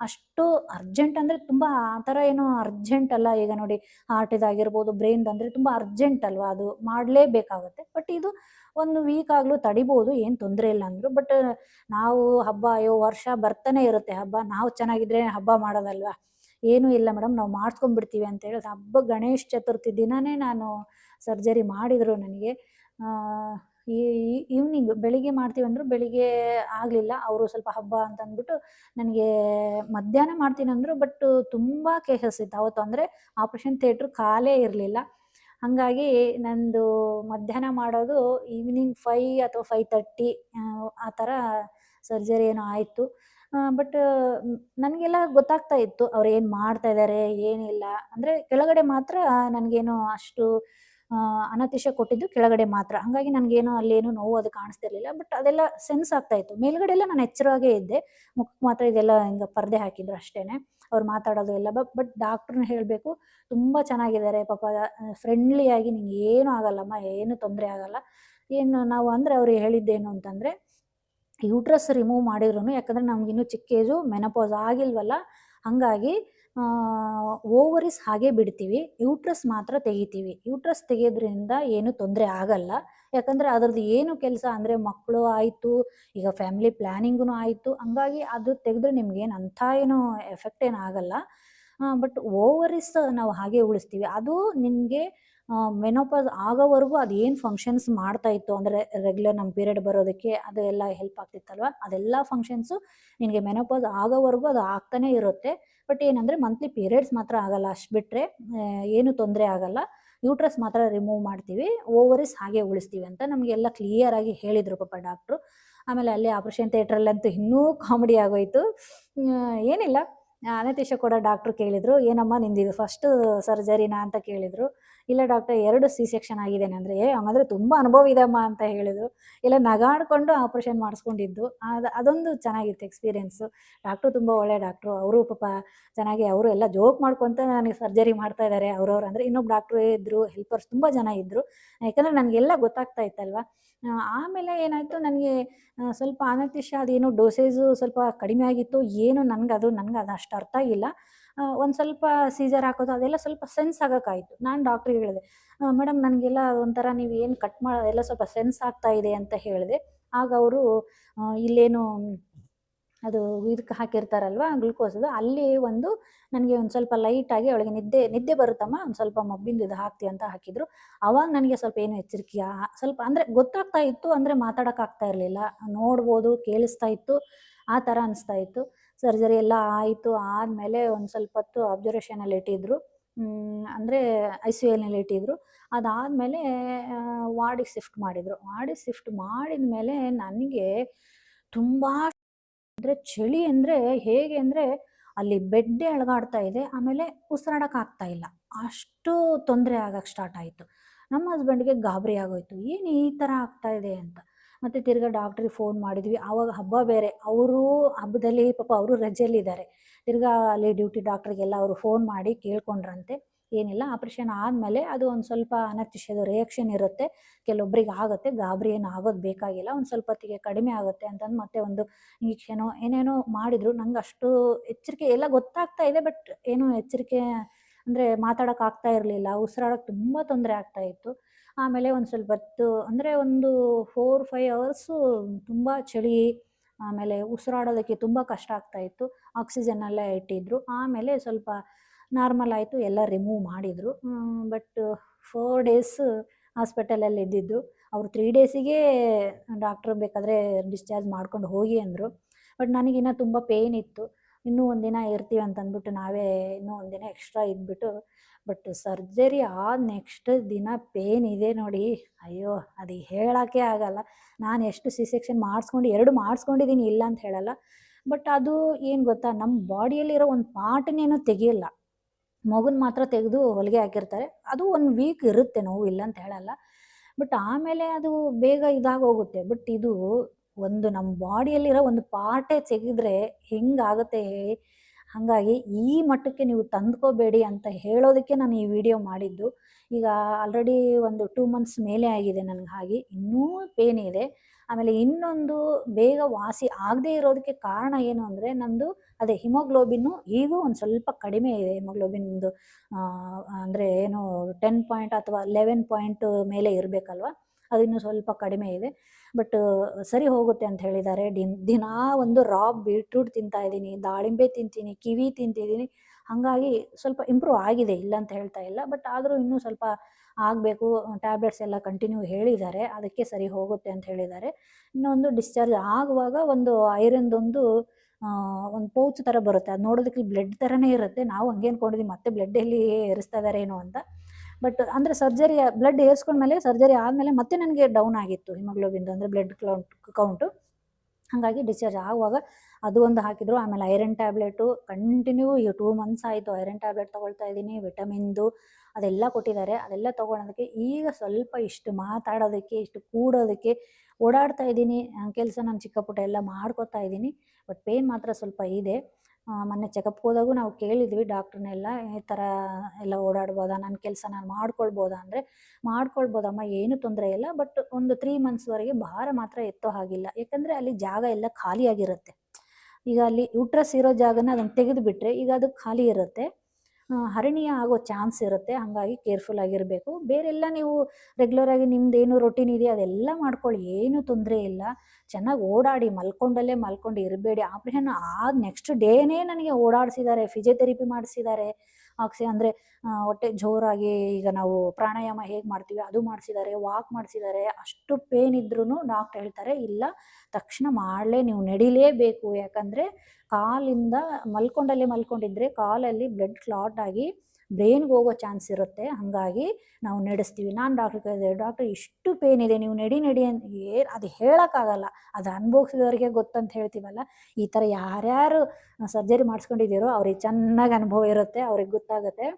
ಅಷ್ಟು ಅರ್ಜೆಂಟ್ ಅಂದರೆ ತುಂಬ ಆ ಥರ ಏನೋ ಅರ್ಜೆಂಟ್ ಅಲ್ಲ. ಈಗ ನೋಡಿ ಹಾರ್ಟಿದಾಗಿರ್ಬೋದು ಬ್ರೈನ್ದು ಅಂದರೆ ತುಂಬ ಅರ್ಜೆಂಟ್ ಅಲ್ವಾ? ಅದು ಮಾಡಲೇಬೇಕಾಗುತ್ತೆ. ಬಟ್ ಇದು ಒಂದು ವೀಕ್ ಆಗಲೂ ತಡಿಬೋದು, ಏನು ತೊಂದರೆ ಇಲ್ಲ ಅಂದ್ರು. ಬಟ್ ನಾವು ಹಬ್ಬ, ಅಯ್ಯೋ, ವರ್ಷ ಬರ್ತಾನೆ ಇರುತ್ತೆ ಹಬ್ಬ. ನಾವು ಚೆನ್ನಾಗಿದ್ರೆ ಹಬ್ಬ ಮಾಡೋದಲ್ವಾ? ಏನೂ ಇಲ್ಲ ಮೇಡಮ್ ನಾವು ಮಾಡಿಸ್ಕೊಂಡ್ಬಿಡ್ತೀವಿ ಅಂತ ಹೇಳಿ. ಹಬ್ಬ ಗಣೇಶ ಚತುರ್ಥಿ ದಿನನೇ ನಾನು ಸರ್ಜರಿ ಮಾಡಿದರು ನನಗೆ. ಈ ಈವ್ನಿಂಗ್ ಬೆಳಿಗ್ಗೆ ಮಾಡ್ತೀವಿ ಅಂದ್ರು ಬೆಳಿಗ್ಗೆ ಆಗಲಿಲ್ಲ. ಅವರು ಸ್ವಲ್ಪ ಹಬ್ಬ ಅಂತ ಅಂದ್ಬಿಟ್ಟು ನನಗೆ ಮಧ್ಯಾಹ್ನ ಮಾಡ್ತೀನಿ ಅಂದರು ಬಟ್ ತುಂಬ ಕೇಸಸ್ ಇತ್ತು. ಅವತ್ತು ಅಂದರೆ ಆಪ್ರೇಷನ್ ಥಿಯೇಟ್ರ್ ಖಾಲೇ ಇರಲಿಲ್ಲ. ಹಾಗಾಗಿ ನಂದು ಮಧ್ಯಾಹ್ನ ಮಾಡೋದು ಈವ್ನಿಂಗ್ ಫೈ ಅಥವಾ ಫೈ ತರ್ಟಿ ಆ ಥರ ಸರ್ಜರಿ ಏನೋ ಆಯಿತು. ಬಟ್ ನನಗೆಲ್ಲ ಗೊತ್ತಾಗ್ತಾ ಇತ್ತು ಅವ್ರು ಏನು ಮಾಡ್ತಾ ಇದ್ದಾರೆ ಏನಿಲ್ಲ. ಅಂದರೆ ಕೆಳಗಡೆ ಮಾತ್ರ ನನಗೇನು ಅಷ್ಟು ಅನತಿಶ ಕೊಟ್ಟಿದ್ದು ಕೆಳಗಡೆ ಮಾತ್ರ. ಹಾಗಾಗಿ ನನಗೇನು ಅಲ್ಲೇನು ನೋವು ಅದು ಕಾಣಿಸ್ತಿರ್ಲಿಲ್ಲ. ಬಟ್ ಅದೆಲ್ಲ ಸೆನ್ಸ್ ಆಗ್ತಾ ಇತ್ತು. ಮೇಲ್ಗಡೆ ಎಲ್ಲ ನಾನು ಎಚ್ಚರವಾಗೇ ಇದ್ದೆ. ಮುಖಕ್ಕೆ ಮಾತ್ರ ಇದೆಲ್ಲ ಹಿಂಗೆ ಪರ್ದೆ ಹಾಕಿದ್ರು ಅಷ್ಟೇನೆ. ಅವ್ರು ಮಾತಾಡೋದು ಎಲ್ಲ. ಬಟ್ ಡಾಕ್ಟ್ರನ್ನ ಹೇಳಬೇಕು, ತುಂಬ ಚೆನ್ನಾಗಿದ್ದಾರೆ ಪಾಪ. ಫ್ರೆಂಡ್ಲಿಯಾಗಿ ನಿಂಗೆ ಏನೂ ಆಗಲ್ಲಮ್ಮ, ಏನು ತೊಂದರೆ ಆಗಲ್ಲ. ಏನು ನಾವು ಅಂದರೆ ಅವ್ರು ಹೇಳಿದ್ದೇನು ಅಂತಂದರೆ ಯೂಟ್ರಸ್ ರಿಮೂವ್ ಮಾಡಿದ್ರು ಯಾಕಂದರೆ ನಮಗಿನ್ನೂ ಚಿಕ್ಕ ಏಜು ಮೆನಪೋಸ್ ಆಗಿಲ್ವಲ್ಲ? ಹಾಗಾಗಿ ಓವರಿಸ್ ಹಾಗೆ ಬಿಡ್ತೀವಿ ಯೂಟ್ರಸ್ ಮಾತ್ರ ತೆಗಿತೀವಿ. ಯೂಟ್ರಸ್ ತೆಗೆಯೋದ್ರಿಂದ ಏನು ತೊಂದರೆ ಆಗಲ್ಲ. ಯಾಕಂದರೆ ಅದ್ರದ್ದು ಏನು ಕೆಲಸ ಅಂದರೆ ಮಕ್ಕಳು ಆಯಿತು, ಈಗ ಫ್ಯಾಮಿಲಿ ಪ್ಲ್ಯಾನಿಂಗೂ ಆಯಿತು. ಹಂಗಾಗಿ ಅದು ತೆಗೆದ್ರೆ ನಿಮ್ಗೇನು ಅಂಥ ಏನು ಎಫೆಕ್ಟ್ ಏನು ಆಗಲ್ಲ. ಬಟ್ ಓವರಿಸ್ ನಾವು ಹಾಗೆ ಉಳಿಸ್ತೀವಿ. ಅದು ನಿಮಗೆ ಮೆನೋಪಾಸ್ ಆಗೋವರೆಗೂ ಅದು ಏನು ಫಂಕ್ಷನ್ಸ್ ಮಾಡ್ತಾ ಇತ್ತು? ಅಂದರೆ ರೆಗ್ಯುಲರ್ ನಮ್ಮ ಪೀರಿಯಡ್ ಬರೋದಕ್ಕೆ ಅದು ಎಲ್ಲ ಹೆಲ್ಪ್ ಆಗ್ತಿತ್ತಲ್ವ? ಅದೆಲ್ಲ ಫಂಕ್ಷನ್ಸು ನಿನಗೆ ಮೆನೋಪಾಸ್ ಆಗೋವರೆಗೂ ಅದು ಆಗ್ತಾನೆ ಇರುತ್ತೆ. ಬಟ್ ಏನಂದರೆ ಮಂತ್ಲಿ ಪೀರಿಯಡ್ಸ್ ಮಾತ್ರ ಆಗಲ್ಲ. ಅಷ್ಟು ಬಿಟ್ಟರೆ ಏನು ತೊಂದರೆ ಆಗಲ್ಲ. ಯೂಟ್ರಸ್ ಮಾತ್ರ ರಿಮೂವ್ ಮಾಡ್ತೀವಿ. ಓವರಿಸ್ ಹಾಗೆ ಉಳಿಸ್ತೀವಿ ಅಂತ ನಮಗೆಲ್ಲ ಕ್ಲಿಯರಾಗಿ ಹೇಳಿದರು ಪಾಪ ಡಾಕ್ಟ್ರು ಆಮೇಲೆ ಅಲ್ಲಿ ಆಪ್ರೇಷನ್ ಥಿಯೇಟ್ರಲ್ಲಂತೂ ಇನ್ನೂ ಕಾಮಿಡಿ ಆಗೋಯ್ತು. ಏನಿಲ್ಲ. ಅನತೀಶ ಕೂಡ ಡಾಕ್ಟ್ರು ಕೇಳಿದರು, ಏನಮ್ಮ ನಿಂದಿದು ಫಸ್ಟ್ ಸರ್ಜರಿನಾ ಅಂತ ಕೇಳಿದರು. ಇಲ್ಲ ಡಾಕ್ಟರ್ ಎರಡು ಸಿ ಸೆಕ್ಷನ್ ಆಗಿದೆ ಅಂದರೆ ಹಂಗಂದ್ರೆ ತುಂಬ ಅನುಭವ ಇದೆಮ್ಮ ಅಂತ ಹೇಳಿದರು. ಇಲ್ಲ, ನಗಾಡಿಕೊಂಡು ಆಪ್ರೇಷನ್ ಮಾಡಿಸ್ಕೊಂಡಿದ್ದು. ಅದು, ಅದೊಂದು ಚೆನ್ನಾಗಿತ್ತು ಎಕ್ಸ್ಪೀರಿಯೆನ್ಸು ಡಾಕ್ಟ್ರು ತುಂಬ ಒಳ್ಳೆ ಡಾಕ್ಟ್ರು ಅವರು ಪಾಪ ಚೆನ್ನಾಗಿ, ಅವರು ಎಲ್ಲ ಜೋಕ್ ಮಾಡ್ಕೊತ ನನಗೆ ಸರ್ಜರಿ ಮಾಡ್ತಾ ಇದ್ದಾರೆ ಅವ್ರವ್ರು ಅಂದರೆ ಇನ್ನೊಬ್ಬ ಡಾಕ್ಟ್ರು ಇದ್ದರು ಹೆಲ್ಪರ್ಸ್ ತುಂಬ ಜನ ಇದ್ದರು ಯಾಕಂದರೆ ನನಗೆಲ್ಲ ಗೊತ್ತಾಗ್ತಾ ಇತ್ತಲ್ವ? ಆಮೇಲೆ ಏನಾಯಿತು, ನನಗೆ ಸ್ವಲ್ಪ ಅನತಿಶ ಅದೇನು ಡೋಸೇಜು ಸ್ವಲ್ಪ ಕಡಿಮೆ ಆಗಿತ್ತು. ಏನು ನನಗೆ ಅದು ನನಗೆ ಅದು ಅಷ್ಟು ಅರ್ಥ ಆಗಿಲ್ಲ. ಒಂದು ಸ್ವಲ್ಪ ಸೀಸರ್ ಹಾಕೋದು, ಅದೆಲ್ಲ ಸ್ವಲ್ಪ ಸೆನ್ಸ್ ಆಗೋಕ್ಕಾಯಿತು. ನಾನು ಡಾಕ್ಟ್ರಿಗೆ ಹೇಳಿದೆ ಮೇಡಮ್ ನನಗೆಲ್ಲ ಒಂಥರ ನೀವು ಏನು ಕಟ್ ಮಾಡೋದೆಲ್ಲ ಸ್ವಲ್ಪ ಸೆನ್ಸ್ ಆಗ್ತಾ ಇದೆ ಅಂತ ಹೇಳಿದೆ. ಆಗ ಅವರು ಇಲ್ಲೇನು ಅದು ಇದಕ್ಕೆ ಹಾಕಿರ್ತಾರಲ್ವ ಗ್ಲುಕೋಸದು ಅಲ್ಲಿ ಒಂದು ನನಗೆ ಒಂದು ಸ್ವಲ್ಪ ಲೈಟಾಗಿ ಅವಳಿಗೆ ನಿದ್ದೆ ನಿದ್ದೆ ಬರುತ್ತಮ್ಮ, ಒಂದು ಸ್ವಲ್ಪ ಮಬ್ಬಿಂದು ಇದು ಹಾಕ್ತಿ ಅಂತ ಹಾಕಿದ್ರು. ಅವಾಗ ನನಗೆ ಸ್ವಲ್ಪ ಏನು ಎಚ್ಚರಿಕೆಯ, ಸ್ವಲ್ಪ ಅಂದರೆ ಗೊತ್ತಾಗ್ತಾ ಇತ್ತು, ಅಂದರೆ ಮಾತಾಡೋಕ್ಕಾಗ್ತಾ ಇರಲಿಲ್ಲ. ನೋಡ್ಬೋದು, ಕೇಳಿಸ್ತಾ ಇತ್ತು, ಆ ಥರ ಅನಿಸ್ತಾ ಇತ್ತು. ಸರ್ಜರಿ ಎಲ್ಲ ಆಯಿತು ಆದಮೇಲೆ ಒಂದು ಸ್ವಲ್ಪ ಹೊತ್ತು ಅಬ್ಸರ್ವೇಷನಲ್ಲಿ ಇಟ್ಟಿದ್ರು. ಅಂದರೆ ಐ ಸಿ ಯುನಲ್ಲಿ ಇಟ್ಟಿದ್ರು. ಅದಾದಮೇಲೆ ವಾರ್ಡಿಗೆ ಶಿಫ್ಟ್ ಮಾಡಿದರು. ವಾರ್ಡಿಗೆ ಶಿಫ್ಟ್ ಮಾಡಿದ ಮೇಲೆ ನನಗೆ ತುಂಬ ಅಂದರೆ ಚಳಿ ಅಂದರೆ ಹೇಗೆ ಅಂದರೆ ಅಲ್ಲಿ ಬೆಡ್ಡೆ ಅಳಗಾಡ್ತಾ ಇದೆ. ಆಮೇಲೆ ಉಸಿರಾಡಕ್ಕೆ ಆಗ್ತಾ ಇಲ್ಲ. ಅಷ್ಟು ತೊಂದರೆ ಆಗಕ್ಕೆ ಸ್ಟಾರ್ಟ್ ಆಯಿತು. ನಮ್ಮ ಹಸ್ಬೆಂಡ್ಗೆ ಗಾಬರಿ ಆಗೋಯ್ತು. ಏನು ಈ ಥರ ಆಗ್ತಾ ಇದೆ ಅಂತ. ಮತ್ತು ತಿರ್ಗಾ ಡಾಕ್ಟ್ರಿಗೆ ಫೋನ್ ಮಾಡಿದ್ವಿ. ಆವಾಗ ಹಬ್ಬ ಬೇರೆ. ಅವರು ಹಬ್ಬದಲ್ಲಿ ಪಾಪ ಅವರು ರಜೆಯಲ್ಲಿದ್ದಾರೆ. ತಿರ್ಗಾ ಅಲ್ಲಿ ಡ್ಯೂಟಿ ಡಾಕ್ಟ್ರಿಗೆಲ್ಲ ಅವರು ಫೋನ್ ಮಾಡಿ ಕೇಳ್ಕೊಂಡ್ರಂತೆ. ಏನಿಲ್ಲ ಆಪ್ರೇಷನ್ ಆದಮೇಲೆ ಅದು ಒಂದು ಸ್ವಲ್ಪ ಅನಕ್ಷಿಸೋದು ರಿಯಾಕ್ಷನ್ ಇರುತ್ತೆ. ಕೆಲವೊಬ್ಬರಿಗೆ ಆಗುತ್ತೆ. ಗಾಬರಿ ಏನು ಆಗೋದು ಬೇಕಾಗಿಲ್ಲ. ಒಂದು ಸ್ವಲ್ಪ ಹೊತ್ತಿಗೆ ಕಡಿಮೆ ಆಗುತ್ತೆ ಅಂತಂದು ಮತ್ತೆ ಒಂದು ಏನೋ ಏನೇನೋ ಮಾಡಿದ್ರು. ನಂಗೆ ಅಷ್ಟು ಎಚ್ಚರಿಕೆ ಎಲ್ಲ ಗೊತ್ತಾಗ್ತಾ ಇದೆ ಬಟ್ ಏನೋ ಎಚ್ಚರಿಕೆ ಅಂದರೆ ಮಾತಾಡೋಕ್ಕಾಗ್ತಾ ಇರಲಿಲ್ಲ. ಉಸಿರಾಡೋಕೆ ತುಂಬ ತೊಂದರೆ ಆಗ್ತಾ ಇತ್ತು. ಆಮೇಲೆ ಒಂದು ಸ್ವಲ್ಪ ಹೊತ್ತು, ಅಂದರೆ ಒಂದು ಫೋರ್ ಫೈವ್ ಅವರ್ಸು ತುಂಬ ಚಳಿ, ಆಮೇಲೆ ಉಸಿರಾಡೋದಕ್ಕೆ ತುಂಬ ಕಷ್ಟ ಆಗ್ತಾ ಇತ್ತು. ಆಕ್ಸಿಜನ್ ಎಲ್ಲ ಇಟ್ಟಿದ್ರು. ಆಮೇಲೆ ಸ್ವಲ್ಪ ನಾರ್ಮಲ್ ಆಯಿತು, ಎಲ್ಲ ರಿಮೂವ್ ಮಾಡಿದರು. ಬಟ್ ಫೋರ್ ಡೇಸ್ ಹಾಸ್ಪಿಟಲಲ್ಲಿ ಇದ್ದಿದ್ದು. ಅವರು ತ್ರೀ ಡೇಸಿಗೆ ಡಾಕ್ಟ್ರ್ ಬೇಕಾದರೆ ಡಿಸ್ಚಾರ್ಜ್ ಮಾಡ್ಕೊಂಡು ಹೋಗಿ ಅಂದರು. ಬಟ್ ನನಗಿನ್ನೂ ತುಂಬ ಪೇಯ್ನ್ ಇತ್ತು. ಇನ್ನೂ ಒಂದಿನ ಇರ್ತೀವಿ ಅಂತ ಅಂದ್ಬಿಟ್ಟು ನಾವೇ ಇನ್ನೂ ಒಂದಿನ ಎಕ್ಸ್ಟ್ರಾ ಇದ್ಬಿಟ್ಟು ಬಟ್ ಸರ್ಜರಿ ಆದ ನೆಕ್ಸ್ಟ್ ದಿನ ಪೇನ್ ಇದೆ ನೋಡಿ. ಅಯ್ಯೋ, ಅದು ಹೇಳೋಕ್ಕೆ ಆಗಲ್ಲ. ನಾನು ಎಷ್ಟು ಸಿ ಸೆಕ್ಷನ್ ಮಾಡಿಸ್ಕೊಂಡು, ಎರಡು ಮಾಡಿಸ್ಕೊಂಡಿದ್ದೀನಿ ಇಲ್ಲ ಅಂತ ಹೇಳಲ್ಲ. ಬಟ್ ಅದು ಏನು ಗೊತ್ತಾ ನಮ್ಮ ಬಾಡಿಯಲ್ಲಿರೋ ಒಂದು ಪಾರ್ಟ್ನೇನೂ ತೆಗಿಯಲ್ಲ. ಮಗುನ ಮಾತ್ರ ತೆಗೆದು ಹೊಲಿಗೆ ಹಾಕಿರ್ತಾರೆ. ಅದು ಒಂದು ವೀಕ್ ಇರುತ್ತೆ ನೋವು ಇಲ್ಲ ಅಂತ ಹೇಳಲ್ಲ. ಬಟ್ ಆಮೇಲೆ ಅದು ಬೇಗ ಇದಾಗೋಗುತ್ತೆ. ಬಟ್ ಇದು ಒಂದು ನಮ್ಮ ಬಾಡಿಯಲ್ಲಿರೋ ಒಂದು ಪಾರ್ಟೇ ತೆಗೆದ್ರೆ ಹೆಂಗಾಗುತ್ತೆ ಹೇಳಿ? ಹಾಗಾಗಿ ಈ ಮಟ್ಟಕ್ಕೆ ನೀವು ತಂದ್ಕೋಬೇಡಿ ಅಂತ ಹೇಳೋದಕ್ಕೆ ನಾನು ಈ ವಿಡಿಯೋ ಮಾಡಿದ್ದು. ಈಗ ಆಲ್ರೆಡಿ ಒಂದು ಟೂ ಮಂತ್ಸ್ ಮೇಲೆ ಆಗಿದೆ ನನಗೆ ಹಾಗೆ, ಇನ್ನೂ ಪೇನ್ ಇದೆ. ಆಮೇಲೆ ಇನ್ನೊಂದು ಬೇಗ ವಾಸಿ ಆಗದೇ ಇರೋದಕ್ಕೆ ಕಾರಣ ಏನು ಅಂದರೆ ನಂದು ಅದೇ ಹಿಮೋಗ್ಲೋಬಿನ್ನು ಈಗೂ ಒಂದು ಸ್ವಲ್ಪ ಕಡಿಮೆ ಇದೆ. ಹಿಮೋಗ್ಲೋಬಿನ್ದು ಅಂದರೆ ಏನು ಟೆನ್ ಪಾಯಿಂಟ್ ಅಥವಾ ಲೆವೆನ್ ಪಾಯಿಂಟ್ ಮೇಲೆ ಇರಬೇಕಲ್ವ? ಅದು ಇನ್ನೂ ಸ್ವಲ್ಪ ಕಡಿಮೆ ಇದೆ. ಬಟ್ ಸರಿ ಹೋಗುತ್ತೆ ಅಂತ ಹೇಳಿದ್ದಾರೆ. ದಿನ, ದಿನಾ ಒಂದು ರಾ ಬೀಟ್ರೂಟ್ ತಿಂತಾ ಇದ್ದೀನಿ, ದಾಳಿಂಬೆ ತಿಂತೀನಿ, ಕಿವಿ ತಿಂತಿದ್ದೀನಿ. ಹಾಗಾಗಿ ಸ್ವಲ್ಪ ಇಂಪ್ರೂವ್ ಆಗಿದೆ, ಇಲ್ಲ ಅಂತ ಹೇಳ್ತಾ ಇಲ್ಲ. ಬಟ್ ಆದರೂ ಇನ್ನೂ ಸ್ವಲ್ಪ ಆಗಬೇಕು. ಟ್ಯಾಬ್ಲೆಟ್ಸ್ ಎಲ್ಲ ಕಂಟಿನ್ಯೂ ಹೇಳಿದ್ದಾರೆ. ಅದಕ್ಕೆ ಸರಿ ಹೋಗುತ್ತೆ ಅಂತ ಹೇಳಿದ್ದಾರೆ. ಇನ್ನೊಂದು ಡಿಸ್ಚಾರ್ಜ್ ಆಗುವಾಗ ಒಂದು ಐರನ್ದೊಂದು ಒಂದು ಪೌಚ್ ಥರ ಬರುತ್ತೆ. ಅದು ನೋಡೋದಕ್ಕೆ ಬ್ಲಡ್ ಥರನೇ ಇರುತ್ತೆ. ನಾವು ಹಂಗೆ ಅಂದ್ಕೊಂಡಿದ್ವಿ ಮತ್ತೆ ಬ್ಲಡ್ ಎಲ್ಲಿ ಏರಿಸ್ತಾ ಇದ್ದಾರೆ ಏನೋ ಅಂತ. ಬಟ್ ಅಂದರೆ ಸರ್ಜರಿ ಬ್ಲಡ್ ಏರಿಸ್ಕೊಂಡ್ಮೇಲೆ ಸರ್ಜರಿ ಆದಮೇಲೆ ಮತ್ತೆ ನನಗೆ ಡೌನ್ ಆಗಿತ್ತು ಹಿಮೋಗ್ಲೋಬಿನ್ ಅಂದರೆ ಬ್ಲಡ್ ಕೌಂಟ್ ಕೌಂಟು ಹಾಗಾಗಿ ಡಿಸ್ಚಾರ್ಜ್ ಆಗುವಾಗ ಅದು ಒಂದು ಹಾಕಿದ್ರು. ಆಮೇಲೆ ಐರನ್ ಟ್ಯಾಬ್ಲೆಟು ಕಂಟಿನ್ಯೂ ಈ ಟೂ ಮಂತ್ಸ್ ಆಯಿತು. ಐರನ್ ಟ್ಯಾಬ್ಲೆಟ್ ತೊಗೊಳ್ತಾ ಇದ್ದೀನಿ ವಿಟಮಿನ್ದು ಅದೆಲ್ಲ ಕೊಟ್ಟಿದ್ದಾರೆ. ಅದೆಲ್ಲ ತೊಗೊಳೋದಕ್ಕೆ ಈಗ ಸ್ವಲ್ಪ ಇಷ್ಟು ಮಾತಾಡೋದಕ್ಕೆ, ಇಷ್ಟು ಕೂಡೋದಕ್ಕೆ ಓಡಾಡ್ತಾ ಇದ್ದೀನಿ. ಕೆಲಸ ನಾನು ಚಿಕ್ಕಪುಟ್ಟ ಎಲ್ಲ ಮಾಡ್ಕೋತಾ ಇದ್ದೀನಿ. ಬಟ್ ಪೇನ್ ಮಾತ್ರ ಸ್ವಲ್ಪ ಇದೆ. ಮೊನ್ನೆ ಚೆಕಪ್ಗೆ ಹೋದಾಗೂ ನಾವು ಕೇಳಿದ್ವಿ ಡಾಕ್ಟ್ರನ್ನೆಲ್ಲ ಈ ಥರ ಎಲ್ಲ ಓಡಾಡ್ಬೋದಾ ನನ್ನ ಕೆಲಸ ನಾನು ಮಾಡ್ಕೊಳ್ಬೋದಾ ಅಂದರೆ, ಮಾಡ್ಕೊಳ್ಬೋದಮ್ಮ, ಏನು ತೊಂದರೆ ಇಲ್ಲ ಬಟ್ ಒಂದು ತ್ರೀ ಮಂತ್ಸ್ವರೆಗೆ ಭಾರ ಮಾತ್ರ ಎತ್ತೋ ಹಾಗಿಲ್ಲ. ಯಾಕಂದರೆ ಅಲ್ಲಿ ಜಾಗ ಎಲ್ಲ ಖಾಲಿಯಾಗಿರುತ್ತೆ. ಈಗ ಅಲ್ಲಿ ಯುಟ್ರಸ್ ಇರೋ ಜಾಗನ ಅದನ್ನು ತೆಗೆದುಬಿಟ್ರೆ ಈಗ ಅದು ಖಾಲಿ ಇರುತ್ತೆ. ಹರಣಿಯ ಆಗೋ ಚಾನ್ಸ್ ಇರುತ್ತೆ. ಹಾಗಾಗಿ ಕೇರ್ಫುಲ್ ಆಗಿರಬೇಕು. ಬೇರೆಲ್ಲ ನೀವು ರೆಗ್ಯುಲರಾಗಿ ನಿಮ್ದು ಏನು ರೊಟೀನ್ ಇದೆಯೋ ಅದೆಲ್ಲ ಮಾಡ್ಕೊಳ್ಳಿ. ಏನು ತೊಂದರೆ ಇಲ್ಲ. ಚೆನ್ನಾಗಿ ಓಡಾಡಿ, ಮಲ್ಕೊಂಡಲ್ಲೇ ಮಲ್ಕೊಂಡು ಇರಬೇಡಿ. ಆಪ್ರೇಷನ್ ಆದ ನೆಕ್ಸ್ಟ್ ಡೇನೇ ನನಗೆ ಓಡಾಡಿಸಿದ್ದಾರೆ ಫಿಜಿಯೋಥೆರಪಿ ಮಾಡಿಸಿದ್ದಾರೆ. ಆಕ್ಸಿ ಅಂದರೆ ಹೊಟ್ಟೆ ಜೋರಾಗಿ ಈಗ ನಾವು ಪ್ರಾಣಾಯಾಮ ಹೇಗೆ ಮಾಡ್ತೀವಿ, ಅದು ಮಾಡಿಸಿದ್ದಾರೆ ವಾಕ್ ಮಾಡಿಸಿದ್ದಾರೆ ಅಷ್ಟು ಪೇನ್ ಇದ್ರೂ ಡಾಕ್ಟರ್ ಹೇಳ್ತಾರೆ, ಇಲ್ಲ, ತಕ್ಷಣ ಮಾಡಲೇ ನೀವು ನಡಿಲೇಬೇಕು. ಯಾಕಂದರೆ, ಕಾಲಿಂದ ಮಲ್ಕೊಂಡಲ್ಲೇ ಮಲ್ಕೊಂಡಿದ್ರೆ ಕಾಲಲ್ಲಿ ಬ್ಲಡ್ ಕ್ಲಾಟ್ ಆಗಿ ಬ್ರೈನ್ಗೆ ಹೋಗೋ ಚಾನ್ಸ್ ಇರುತ್ತೆ. ಹಾಗಾಗಿ ನಾವು ನಡೆಸ್ತೀವಿ. ನಾನು ಡಾಕ್ಟ್ರ್ ಕೇಳಿದೆ ಡಾಕ್ಟರ್ ಇಷ್ಟು ಪೇನ್ ಇದೆ. ನೀವು ನಡಿ ನಡಿ ಅಂತ ಏ, ಅದು ಹೇಳೋಕ್ಕಾಗಲ್ಲ. ಅದು ಅನುಭವಿಸಿದವರಿಗೆ ಗೊತ್ತಂತ ಹೇಳ್ತೀವಲ್ಲ? ಈ ಥರ ಯಾರ್ಯಾರು ಸರ್ಜರಿ ಮಾಡಿಸ್ಕೊಂಡಿದ್ದೀರೋ, ಅವ್ರಿಗೆ ಚೆನ್ನಾಗಿ ಅನುಭವ ಇರುತ್ತೆ. ಅವ್ರಿಗೆ ಗೊತ್ತಾಗುತ್ತೆ.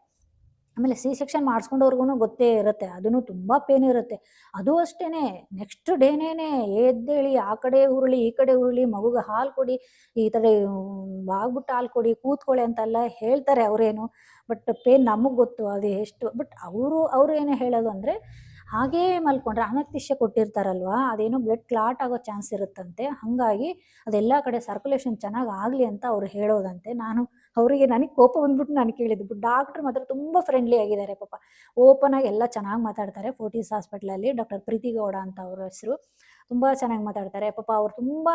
ಆಮೇಲೆ ಸಿ ಸೆಕ್ಷನ್ ಮಾಡಿಸ್ಕೊಂಡವ್ರಿಗೂ ಗೊತ್ತೇ ಇರುತ್ತೆ ಅದನ್ನು ತುಂಬ ಪೇನ್ ಇರುತ್ತೆ. ಅದು ಅಷ್ಟೇ ನೆಕ್ಸ್ಟ್ ಡೇನೇ ಎದ್ದೇಳಿ ಆ ಕಡೆ ಉರುಳಿ, ಈ ಕಡೆ ಉರುಳಿ, ಮಗುಗೆ ಹಾಲು ಕೊಡಿ, ಈ ಥರ ಆಗ್ಬಿಟ್ಟು ಹಾಲು ಕೊಡಿ ಕೂತ್ಕೊಳ್ಳಿ ಅಂತೆಲ್ಲ ಹೇಳ್ತಾರೆ ಅವರೇನು. ಬಟ್ ಪೇನ್ ನಮಗೆ ಗೊತ್ತು, ಅದು ಎಷ್ಟು. ಬಟ್ ಅವರು ಅವರು ಏನು ಹೇಳೋದು ಅಂದರೆ, ಹಾಗೇ ಮಲ್ಕೊಂಡ್ರೆ ಅನಕ್ತಿಷ್ಯ ಕೊಟ್ಟಿರ್ತಾರಲ್ವ, ಅದೇನೋ ಬ್ಲಡ್ ಕ್ಲಾಟ್ ಆಗೋ ಚಾನ್ಸ್ ಇರುತ್ತಂತೆ, ಹಾಗಾಗಿ ಅದೆಲ್ಲ ಕಡೆ ಸರ್ಕ್ಯುಲೇಷನ್ ಚೆನ್ನಾಗಿ ಆಗಲಿ ಅಂತ ಅವ್ರು ಹೇಳೋದಂತೆ. ನಾನು ಅವರಿಗೆ ನನಗೆ ಕೋಪ ಬಂದ್ಬಿಟ್ಟು ನಾನು ಕೇಳಿದ್ದು ಡಾಕ್ಟ್ರ್ ಮಾತ್ರ ತುಂಬ ಫ್ರೆಂಡ್ಲಿ ಆಗಿದ್ದಾರೆ ಪಾಪ. ಓಪನ್ ಆಗಿ ಎಲ್ಲ ಚೆನ್ನಾಗಿ ಮಾತಾಡ್ತಾರೆ ಫೋರ್ಟೀಸ್ ಹಾಸ್ಪಿಟ್ಲಲ್ಲಿ ಡಾಕ್ಟರ್ ಪ್ರೀತಿ ಗೌಡ ಅಂತ ಅವ್ರ ಹೆಸರು. ತುಂಬ ಚೆನ್ನಾಗಿ ಮಾತಾಡ್ತಾರೆ. ಪಾಪ ಅವ್ರು ತುಂಬ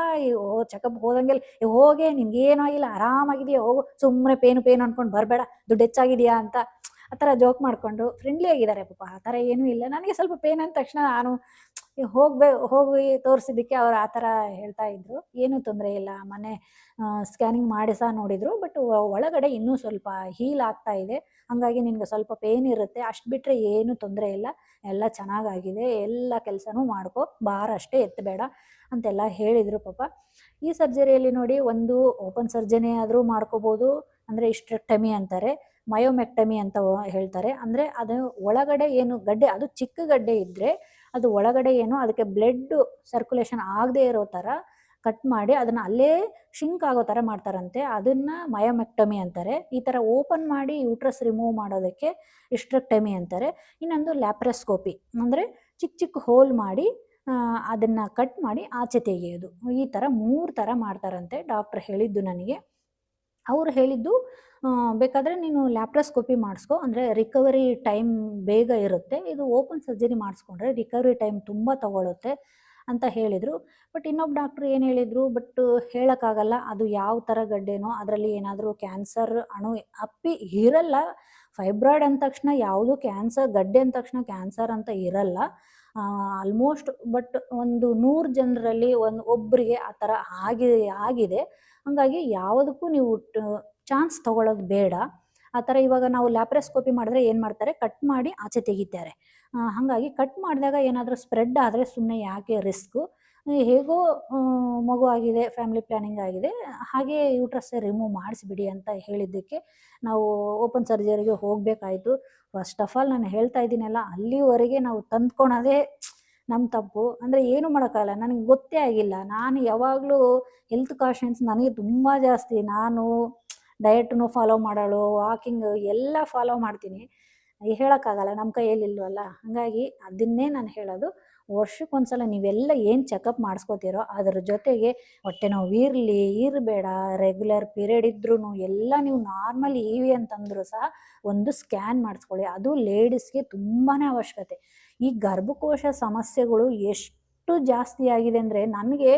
ಚೆಕಪ್ ಹೋದಂಗೆಲ್ಲ "ಏ, ಹೋಗೆ ನಿನ್ಗೇನೂ ಆಗಿಲ್ಲ ಆರಾಮಾಗಿದೆಯಾ ಹೋಗು ಸುಮ್ಮನೆ ಪೇನು ಪೇನು ಅನ್ಕೊಂಡು ಬರಬೇಡ ದುಡ್ಡು ಹೆಚ್ಚಾಗಿದೆಯಾ ಅಂತ ಆ ಥರ ಜೋಕ್ ಮಾಡಿಕೊಂಡು ಫ್ರೆಂಡ್ಲಿ ಆಗಿದ್ದಾರೆ ಪಾಪ. ಆ ಥರ ಏನೂ ಇಲ್ಲ. ನನಗೆ ಸ್ವಲ್ಪ ಪೇನ್ ಅಂದ ತಕ್ಷಣ ನಾನು ಹೋಗ್ಬೇ, ಹೋಗಿ ತೋರಿಸಿದ್ದಕ್ಕೆ ಅವ್ರು ಆ ಥರ ಹೇಳ್ತಾ ಇದ್ರು. ಏನೂ ತೊಂದರೆ ಇಲ್ಲ. ಮನೆ ಸ್ಕ್ಯಾನಿಂಗ್ ಮಾಡಿ ಸಹ ನೋಡಿದರು. ಬಟ್ ಒಳಗಡೆ ಇನ್ನೂ ಸ್ವಲ್ಪ ಹೀಲ್ ಆಗ್ತಾ ಇದೆ. ಹಾಗಾಗಿ ನಿನಗೆ ಸ್ವಲ್ಪ ಪೇನ್ ಇರುತ್ತೆ. ಅಷ್ಟು ಬಿಟ್ಟರೆ ಏನೂ ತೊಂದರೆ ಇಲ್ಲ. ಎಲ್ಲ ಚೆನ್ನಾಗಾಗಿದೆ. ಎಲ್ಲ ಕೆಲಸನೂ ಮಾಡ್ಕೊ. ಭಾರ ಅಷ್ಟೇ ಎತ್ತಬೇಡ ಅಂತೆಲ್ಲ ಹೇಳಿದರು ಪಾಪ. ಈ ಸರ್ಜರಿಯಲ್ಲಿ ನೋಡಿ ಒಂದು ಓಪನ್ ಸರ್ಜರಿ ಆದರೂ ಮಾಡ್ಕೋಬೋದು. ಅಂದರೆ ಇಸ್ಟ್ರೆಕ್ಟಮಿ ಅಂತಾರೆ. ಮಯೋಮೆಕ್ಟಮಿ ಅಂತ ಹೇಳ್ತಾರೆ. ಅಂದರೆ ಅದು ಒಳಗಡೆ ಏನು ಗಡ್ಡೆ, ಅದು ಚಿಕ್ಕ ಗಡ್ಡೆ ಇದ್ದರೆ ಅದು ಒಳಗಡೆ ಏನು ಅದಕ್ಕೆ ಬ್ಲಡ್ ಸರ್ಕ್ಯುಲೇಷನ್ ಆಗದೆ ಇರೋ ಥರ ಕಟ್ ಮಾಡಿ ಅದನ್ನು ಅಲ್ಲೇ ಶಿಂಕ್ ಆಗೋ ಥರ ಮಾಡ್ತಾರಂತೆ. ಅದನ್ನು ಮಯೋಮೆಕ್ಟಮಿ ಅಂತಾರೆ. ಈ ಥರ ಓಪನ್ ಮಾಡಿ ಯೂಟ್ರಸ್ ರಿಮೂವ್ ಮಾಡೋದಕ್ಕೆ ಇಸ್ಟ್ರೆಕ್ಟಮಿ ಅಂತಾರೆ. ಇನ್ನೊಂದು ಲ್ಯಾಪ್ರಸ್ಕೋಪಿ ಅಂದರೆ ಚಿಕ್ಕ ಚಿಕ್ಕ ಹೋಲ್ ಮಾಡಿ ಅದನ್ನು ಕಟ್ ಮಾಡಿ ಆಚೆ ತೆಗೆಯೋದು. ಈ ಥರ ಮೂರು ಥರ ಮಾಡ್ತಾರಂತೆ. ಡಾಕ್ಟ್ರ್ ಹೇಳಿದ್ದು ನನಗೆ. ಅವ್ರು ಹೇಳಿದ್ದು ಬೇಕಾದರೆ ನೀನು ಲ್ಯಾಪ್ರಾಸ್ಕೋಪಿ ಮಾಡಿಸ್ಕೊ. ಅಂದರೆ ರಿಕವರಿ ಟೈಮ್ ಬೇಗ ಇರುತ್ತೆ. ಇದು ಓಪನ್ ಸರ್ಜರಿ ಮಾಡಿಸ್ಕೊಂಡ್ರೆ ರಿಕವರಿ ಟೈಮ್ ತುಂಬ ತಗೊಳುತ್ತೆ ಅಂತ ಹೇಳಿದರು. ಬಟ್ ಇನ್ನೊಬ್ಬ ಡಾಕ್ಟ್ರು ಏನು ಹೇಳಿದರು, ಬಟ್ ಹೇಳೋಕ್ಕಾಗಲ್ಲ, ಅದು ಯಾವ ಥರ ಗಡ್ಡೆನೋ, ಅದರಲ್ಲಿ ಏನಾದರೂ ಕ್ಯಾನ್ಸರ್ ಅಣು ಅಪ್ಪಿ ಇರಲ್ಲ. ಫೈಬ್ರಾಯ್ಡ್ ಅಂದ ತಕ್ಷಣ ಯಾವುದು ಕ್ಯಾನ್ಸರ್, ಗಡ್ಡೆ ಅಂದ ತಕ್ಷಣ ಕ್ಯಾನ್ಸರ್ ಅಂತ ಇರಲ್ಲ. ಆಲ್ಮೋಸ್ಟ್ ಬಟ್ ಒಂದು ನೂರು ಜನರಲ್ಲಿ ಒಂದು ಒಬ್ಬರಿಗೆ ಆ ಥರ ಆಗಿ, ಆಗಿದೆ. ಹಾಗಾಗಿ ಯಾವುದಕ್ಕೂ ನೀವು ಚಾನ್ಸ್ ತಗೊಳ್ಳೋದು ಬೇಡ. ಆ ಥರ ಇವಾಗ ನಾವು ಲ್ಯಾಪ್ರೆಸ್ಕೋಪಿ ಮಾಡಿದ್ರೆ ಏನು ಮಾಡ್ತಾರೆ? ಕಟ್ ಮಾಡಿ ಆಚೆ ತೆಗಿತಾರೆ. ಹಾಗಾಗಿ ಕಟ್ ಮಾಡಿದಾಗ ಏನಾದರೂ ಸ್ಪ್ರೆಡ್ ಆದರೆ ಸುಮ್ಮನೆ ಯಾಕೆ ರಿಸ್ಕು? ಹೇಗೋ ಮಗು ಆಗಿದೆ, ಫ್ಯಾಮಿಲಿ ಪ್ಲ್ಯಾನಿಂಗ್ ಆಗಿದೆ, ಹಾಗೆ ಯೂಟ್ರಸ್ ರಿಮೂವ್ ಮಾಡಿಸ್ಬಿಡಿ ಅಂತ ಹೇಳಿದ್ದಕ್ಕೆ ನಾವು ಓಪನ್ ಸರ್ಜರಿಗೆ ಹೋಗಬೇಕಾಯಿತು. ಫಸ್ಟ್ ಆಫ್ ಆಲ್ ನಾನು ಹೇಳ್ತಾ ಇದ್ದೀನಲ್ಲ, ಅಲ್ಲಿವರೆಗೆ ನಾವು ತಂದ್ಕೊಳೋದೇ ನಮ್ಮ ತಪ್ಪು. ಅಂದರೆ ಏನು ಮಾಡೋಕ್ಕಾಗಲ್ಲ. ನನಗೆ ಗೊತ್ತೇ ಆಗಿಲ್ಲ. ನಾನು ಯಾವಾಗಲೂ ಹೆಲ್ತ್ ಕಾಷನ್ಸ್ ನನಗೆ ತುಂಬ ಜಾಸ್ತಿ. ನಾನು ಡಯಟ್ನು ಫಾಲೋ ಮಾಡೋಳು ವಾಕಿಂಗ್ ಎಲ್ಲ ಫಾಲೋ ಮಾಡ್ತೀನಿ. ಹೇಳೋಕ್ಕಾಗಲ್ಲ. ನಮ್ಮ ಕೈಯಲ್ಲಿ ಇಲ್ವಲ್ಲ? ಹಾಗಾಗಿ ಅದನ್ನೇ ನಾನು ಹೇಳೋದು. ವರ್ಷಕ್ಕೊಂದ್ಸಲ ನೀವೆಲ್ಲ ಏನು ಚೆಕಪ್ ಮಾಡಿಸ್ಕೋತೀರೋ ಅದ್ರ ಜೊತೆಗೆ ಹೊಟ್ಟೆ ನೋವು ಇರಲಿ, ಇರಬೇಡ. ರೆಗ್ಯುಲರ್ ಪೀರಿಯಡ್ ಇದ್ರೂ ಎಲ್ಲ ನೀವು ನಾರ್ಮಲ್ ಇವಿ ಅಂತಂದ್ರು ಸಹ ಒಂದು ಸ್ಕ್ಯಾನ್ ಮಾಡಿಸ್ಕೊಳ್ಳಿ. ಅದು ಲೇಡೀಸ್ಗೆ ತುಂಬಾ ಅವಶ್ಯಕತೆ. ಈ ಗರ್ಭಕೋಶ ಸಮಸ್ಯೆಗಳು ಎಷ್ಟು ಜಾಸ್ತಿ ಆಗಿದೆ ಅಂದರೆ ನನಗೆ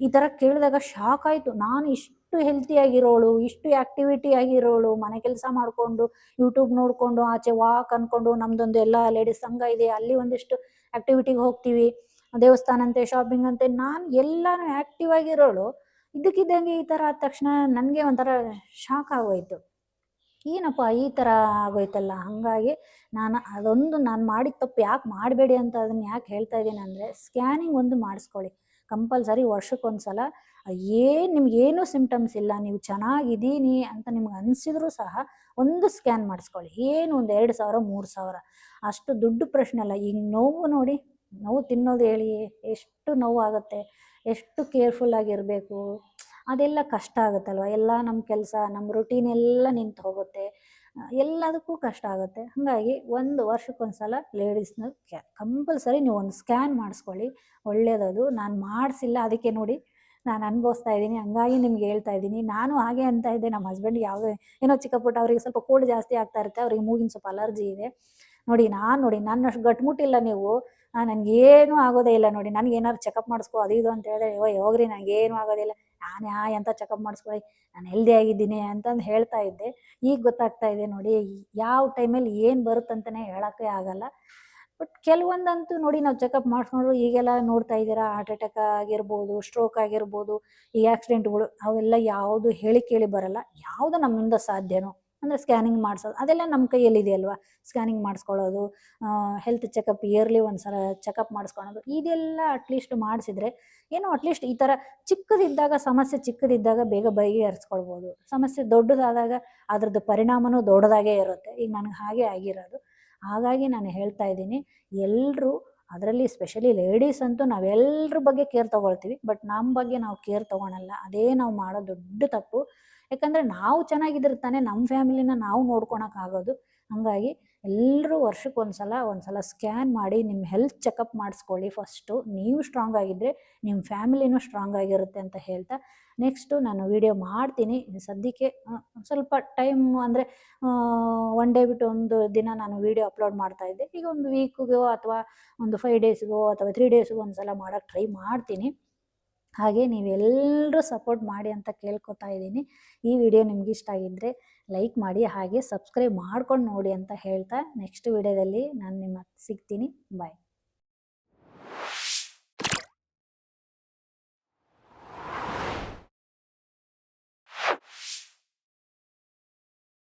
ಈ ಥರ ಕೇಳಿದಾಗ ಶಾಕ್ ಆಯಿತು. ನಾನು ಇಷ್ಟು ಹೆಲ್ತಿಯಾಗಿರೋಳು ಇಷ್ಟು ಆ್ಯಕ್ಟಿವಿಟಿ ಆಗಿರೋಳು, ಮನೆ ಕೆಲಸ ಮಾಡಿಕೊಂಡು ಯೂಟ್ಯೂಬ್ ನೋಡಿಕೊಂಡು, ಆಚೆ ವಾಕ್ ಅಂದ್ಕೊಂಡು ನಮ್ಮದೊಂದು ಎಲ್ಲ ಲೇಡೀಸ್ ಸಂಘ ಇದೆ, ಅಲ್ಲಿ ಒಂದಿಷ್ಟು ಆ್ಯಕ್ಟಿವಿಟಿಗೆ ಹೋಗ್ತೀವಿ. ದೇವಸ್ಥಾನ ಅಂತೆ ಶಾಪಿಂಗ್ ಅಂತೆ, ನಾನು ಎಲ್ಲಾನು ಆ್ಯಕ್ಟಿವ್ ಆಗಿರೋಳು. ಇದಕ್ಕಿದ್ದಂಗೆ ಈ ಥರ ಆದ ತಕ್ಷಣ ನನಗೆ ಒಂಥರ ಶಾಕ್ ಆಗೋಯ್ತು. ಏನಪ್ಪ ಈ ಥರ ಆಗೋಯ್ತಲ್ಲ? ಹಾಗಾಗಿ ನಾನು ಅದೊಂದು ನಾನು ಮಾಡಿದ ತಪ್ಪು ಯಾಕೆ ಮಾಡಬೇಡಿ ಅಂತ ಅದನ್ನು ಯಾಕೆ ಹೇಳ್ತಾ ಇದ್ದೀನಿ ಅಂದರೆ ಸ್ಕ್ಯಾನಿಂಗ್ ಒಂದು ಮಾಡಿಸ್ಕೊಳ್ಳಿ. ಕಂಪಲ್ಸರಿ ವರ್ಷಕ್ಕೊಂದು ಸಲ ಏನು ನಿಮ್ಗೇನು ಸಿಮ್ಟಮ್ಸ್ ಇಲ್ಲ, ನೀವು ಚೆನ್ನಾಗಿದ್ದೀನಿ ಅಂತ ನಿಮ್ಗೆ ಅನಿಸಿದ್ರು ಸಹ ಒಂದು ಸ್ಕ್ಯಾನ್ ಮಾಡಿಸ್ಕೊಳ್ಳಿ. ಏನು ಒಂದು ಎರಡು ಸಾವಿರ, ಮೂರು ಸಾವಿರ. ಅಷ್ಟು ದುಡ್ಡು ಪ್ರಶ್ನೆ ಅಲ್ಲ. ಈಗ ನೋವು ನೋಡಿ, ನೋವು ತಿನ್ನೋದು ಹೇಳಿ, ಎಷ್ಟು ನೋವು ಆಗುತ್ತೆ ಎಷ್ಟು ಕೇರ್ಫುಲ್ ಆಗಿರಬೇಕು. ಅದೆಲ್ಲ ಕಷ್ಟ ಆಗುತ್ತಲ್ವ? ಎಲ್ಲ ನಮ್ಮ ಕೆಲಸ ನಮ್ಮ ರುಟೀನ್ ಎಲ್ಲ ನಿಂತು ಹೋಗುತ್ತೆ. ಎಲ್ಲದಕ್ಕೂ ಕಷ್ಟ ಆಗುತ್ತೆ. ಹಾಗಾಗಿ ಒಂದು ವರ್ಷಕ್ಕೊಂದ್ಸಲ ಲೇಡೀಸ್ನ ಕಂಪಲ್ಸರಿ ನೀವು ಒಂದು ಸ್ಕ್ಯಾನ್ ಮಾಡಿಸ್ಕೊಳ್ಳಿ. ಒಳ್ಳೆಯದದು ನಾನು ಮಾಡಿಸಿಲ್ಲ ಅದಕ್ಕೆ ನೋಡಿ ನಾನು ಅನುಭವಿಸ್ತಾ ಇದ್ದೀನಿ. ಹಂಗಾಗಿ ನಿಮ್ಗೆ ಹೇಳ್ತಾ ಇದ್ದೀನಿ. ನಾನು ಹಾಗೆ ಅಂತ ಇದ್ದೆ. ನಮ್ಮ ಹಸ್ಬೆಂಡ್ ಯಾವುದೇ, ಏನೋ ಚಿಕ್ಕಪುಟ್ಟ ಅವರಿಗೆ ಸ್ವಲ್ಪ ಕೋಲ್ಡ್ ಜಾಸ್ತಿ ಆಗ್ತಾ ಇರುತ್ತೆ. ಅವ್ರಿಗೆ ಮೂಗಿನ ಸ್ವಲ್ಪ ಅಲರ್ಜಿ ಇದೆ. ನೋಡಿ, ನಾನು ನೋಡಿ ನನ್ನ ಅಷ್ಟು ಗಟ್ಮುಟ್ಟಿಲ್ಲ ನೀವು. ನನಗೇನು ಆಗೋದೇ ಇಲ್ಲ ನೋಡಿ. ನನಗೆ ಏನಾದ್ರು ಚೆಕಪ್ ಮಾಡಿಸ್ಕೋ, ಅದು ಇದು ಅಂತ ಹೇಳಿದ್ರೆ, ಓಯ್ ಹೋಗ್ರಿ ನನಗೇನು ಆಗೋದಿಲ್ಲ ನಾನು ಯಾ ಎಂತ ಚೆಕಪ್ ಮಾಡಿಸ್ಕೊಳ್ಳಿ ನಾನು ಹೆಲ್ದಿ ಆಗಿದ್ದೀನಿ ಅಂತಂದು ಹೇಳ್ತಾ ಇದ್ದೆ. ಈಗ ಗೊತ್ತಾಗ್ತಾ ಇದೆ ನೋಡಿ ಯಾವ ಟೈಮಲ್ಲಿ ಏನು ಬರುತ್ತಂತಲೇ ಹೇಳೋಕ್ಕೆ ಆಗಲ್ಲ. ಬಟ್ ಕೆಲವೊಂದಂತೂ ನೋಡಿ ನಾವು ಚೆಕಪ್ ಮಾಡಿಸ್ಕೊಂಡ್ರು ಈಗೆಲ್ಲ ನೋಡ್ತಾ ಇದ್ದೀರಾ ಹಾರ್ಟ್ ಅಟ್ಯಾಕ್ ಆಗಿರ್ಬೋದು ಸ್ಟ್ರೋಕ್ ಆಗಿರ್ಬೋದು, ಈ ಆಕ್ಸಿಡೆಂಟ್ಗಳು ಅವೆಲ್ಲ ಯಾವುದು ಹೇಳಿ ಕೇಳಿ ಬರಲ್ಲ. ಯಾವುದು ನಮ್ಮಿಂದ ಸಾಧ್ಯನೋ. ಅಂದರೆ ಸ್ಕ್ಯಾನಿಂಗ್ ಮಾಡಿಸೋದು. ಅದೆಲ್ಲ ನಮ್ಮ ಕೈಯಲ್ಲಿದೆಯಲ್ವಾ? ಸ್ಕ್ಯಾನಿಂಗ್ ಮಾಡಿಸ್ಕೊಳ್ಳೋದು ಹೆಲ್ತ್ ಚೆಕಪ್ ಇಯರ್ಲಿ ಒಂದು ಸಲ ಚೆಕಪ್ ಮಾಡಿಸ್ಕೊಳೋದು ಇದೆಲ್ಲ ಅಟ್ಲೀಸ್ಟ್ ಮಾಡಿಸಿದ್ರೆ ಏನೋ ಅಟ್ಲೀಸ್ಟ್ ಈ ಥರ ಚಿಕ್ಕದಿದ್ದಾಗ, ಸಮಸ್ಯೆ ಚಿಕ್ಕದಿದ್ದಾಗ ಬೇಗ ಬಗೆಹರಿಸ್ಕೊಳ್ಬೋದು ಸಮಸ್ಯೆ ದೊಡ್ಡದಾದಾಗ ಅದ್ರದ್ದು ಪರಿಣಾಮನೂ ದೊಡ್ಡದಾಗೇ ಇರುತ್ತೆ. ಈಗ ನನಗೆ ಹಾಗೆ ಆಗಿರೋದು. ಹಾಗಾಗಿ ನಾನು ಹೇಳ್ತಾ ಇದ್ದೀನಿ ಎಲ್ಲರೂ ಅದರಲ್ಲಿ ಸ್ಪೆಷಲಿ ಲೇಡೀಸ್ ಅಂತೂ ನಾವೆಲ್ಲರ ಬಗ್ಗೆ ಕೇರ್ ತೊಗೊಳ್ತೀವಿ ಬಟ್ ನಮ್ಮ ಬಗ್ಗೆ ನಾವು ಕೇರ್ ತೊಗೊಳಲ್ಲ. ಅದೇ ನಾವು ಮಾಡೋ ದೊಡ್ಡ ತಪ್ಪು. ಯಾಕಂದರೆ ನಾವು ಚೆನ್ನಾಗಿದ್ರೆ ತಾನೇ ನಮ್ಮ ಫ್ಯಾಮಿಲಿನ ನಾವು ನೋಡ್ಕೊಳಕ್ಕಾಗೋದು ಹಾಗಾಗಿ ಎಲ್ಲರೂ ವರ್ಷಕ್ಕೆ ಒಂದ್ಸಲ ಒಂದ್ಸಲ ಸ್ಕ್ಯಾನ್ ಮಾಡಿ ನಿಮ್ಮ ಹೆಲ್ತ್ ಚೆಕಪ್ ಮಾಡಿಸ್ಕೊಳ್ಳಿ ಫಸ್ಟು ನೀವು ಸ್ಟ್ರಾಂಗ್ ಆಗಿದ್ದರೆ ನಿಮ್ಮ ಫ್ಯಾಮಿಲಿನೂ ಸ್ಟ್ರಾಂಗ್ ಆಗಿರುತ್ತೆ ಅಂತ ಹೇಳ್ತಾ ನೆಕ್ಸ್ಟು ನಾನು ವಿಡಿಯೋ ಮಾಡ್ತೀನಿ. ಸದ್ಯಕ್ಕೆ ಸ್ವಲ್ಪ ಟೈಮ್ ಅಂದರೆ ಒನ್ ಡೇ ಬಿಟ್ಟು ಒಂದು ದಿನ ನಾನು ವಿಡಿಯೋ ಅಪ್ಲೋಡ್ ಮಾಡ್ತಾ ಇದ್ದೆ. ಈಗ ಒಂದು ವೀಕ್ಗೋ ಅಥವಾ ಒಂದು ಫೈವ್ ಡೇಸ್ಗೋ ಅಥವಾ ತ್ರೀ ಡೇಸ್ಗೋ ಒಂದು ಸಲ ಮಾಡೋಕ್ಕೆ ಟ್ರೈ ಮಾಡ್ತೀನಿ. ಹಾಗೆ ನೀವೆಲ್ಲರೂ ಸಪೋರ್ಟ್ ಮಾಡಿ ಅಂತ ಕೇಳ್ಕೊತಾ ಇದ್ದೀನಿ. ಈ ವಿಡಿಯೋ ನಿಮ್ಗೆ ಇಷ್ಟ ಆಗಿದ್ದರೆ ಲೈಕ್ ಮಾಡಿ, ಹಾಗೆ ಸಬ್ಸ್ಕ್ರೈಬ್ ಮಾಡ್ಕೊಂಡು ನೋಡಿ ಅಂತ ಹೇಳ್ತಾ ನೆಕ್ಸ್ಟ್ ವಿಡಿಯೋದಲ್ಲಿ ನಾನು ನಿಮ್ಮ ಸಿಗ್ತೀನಿ. ಬಾಯ್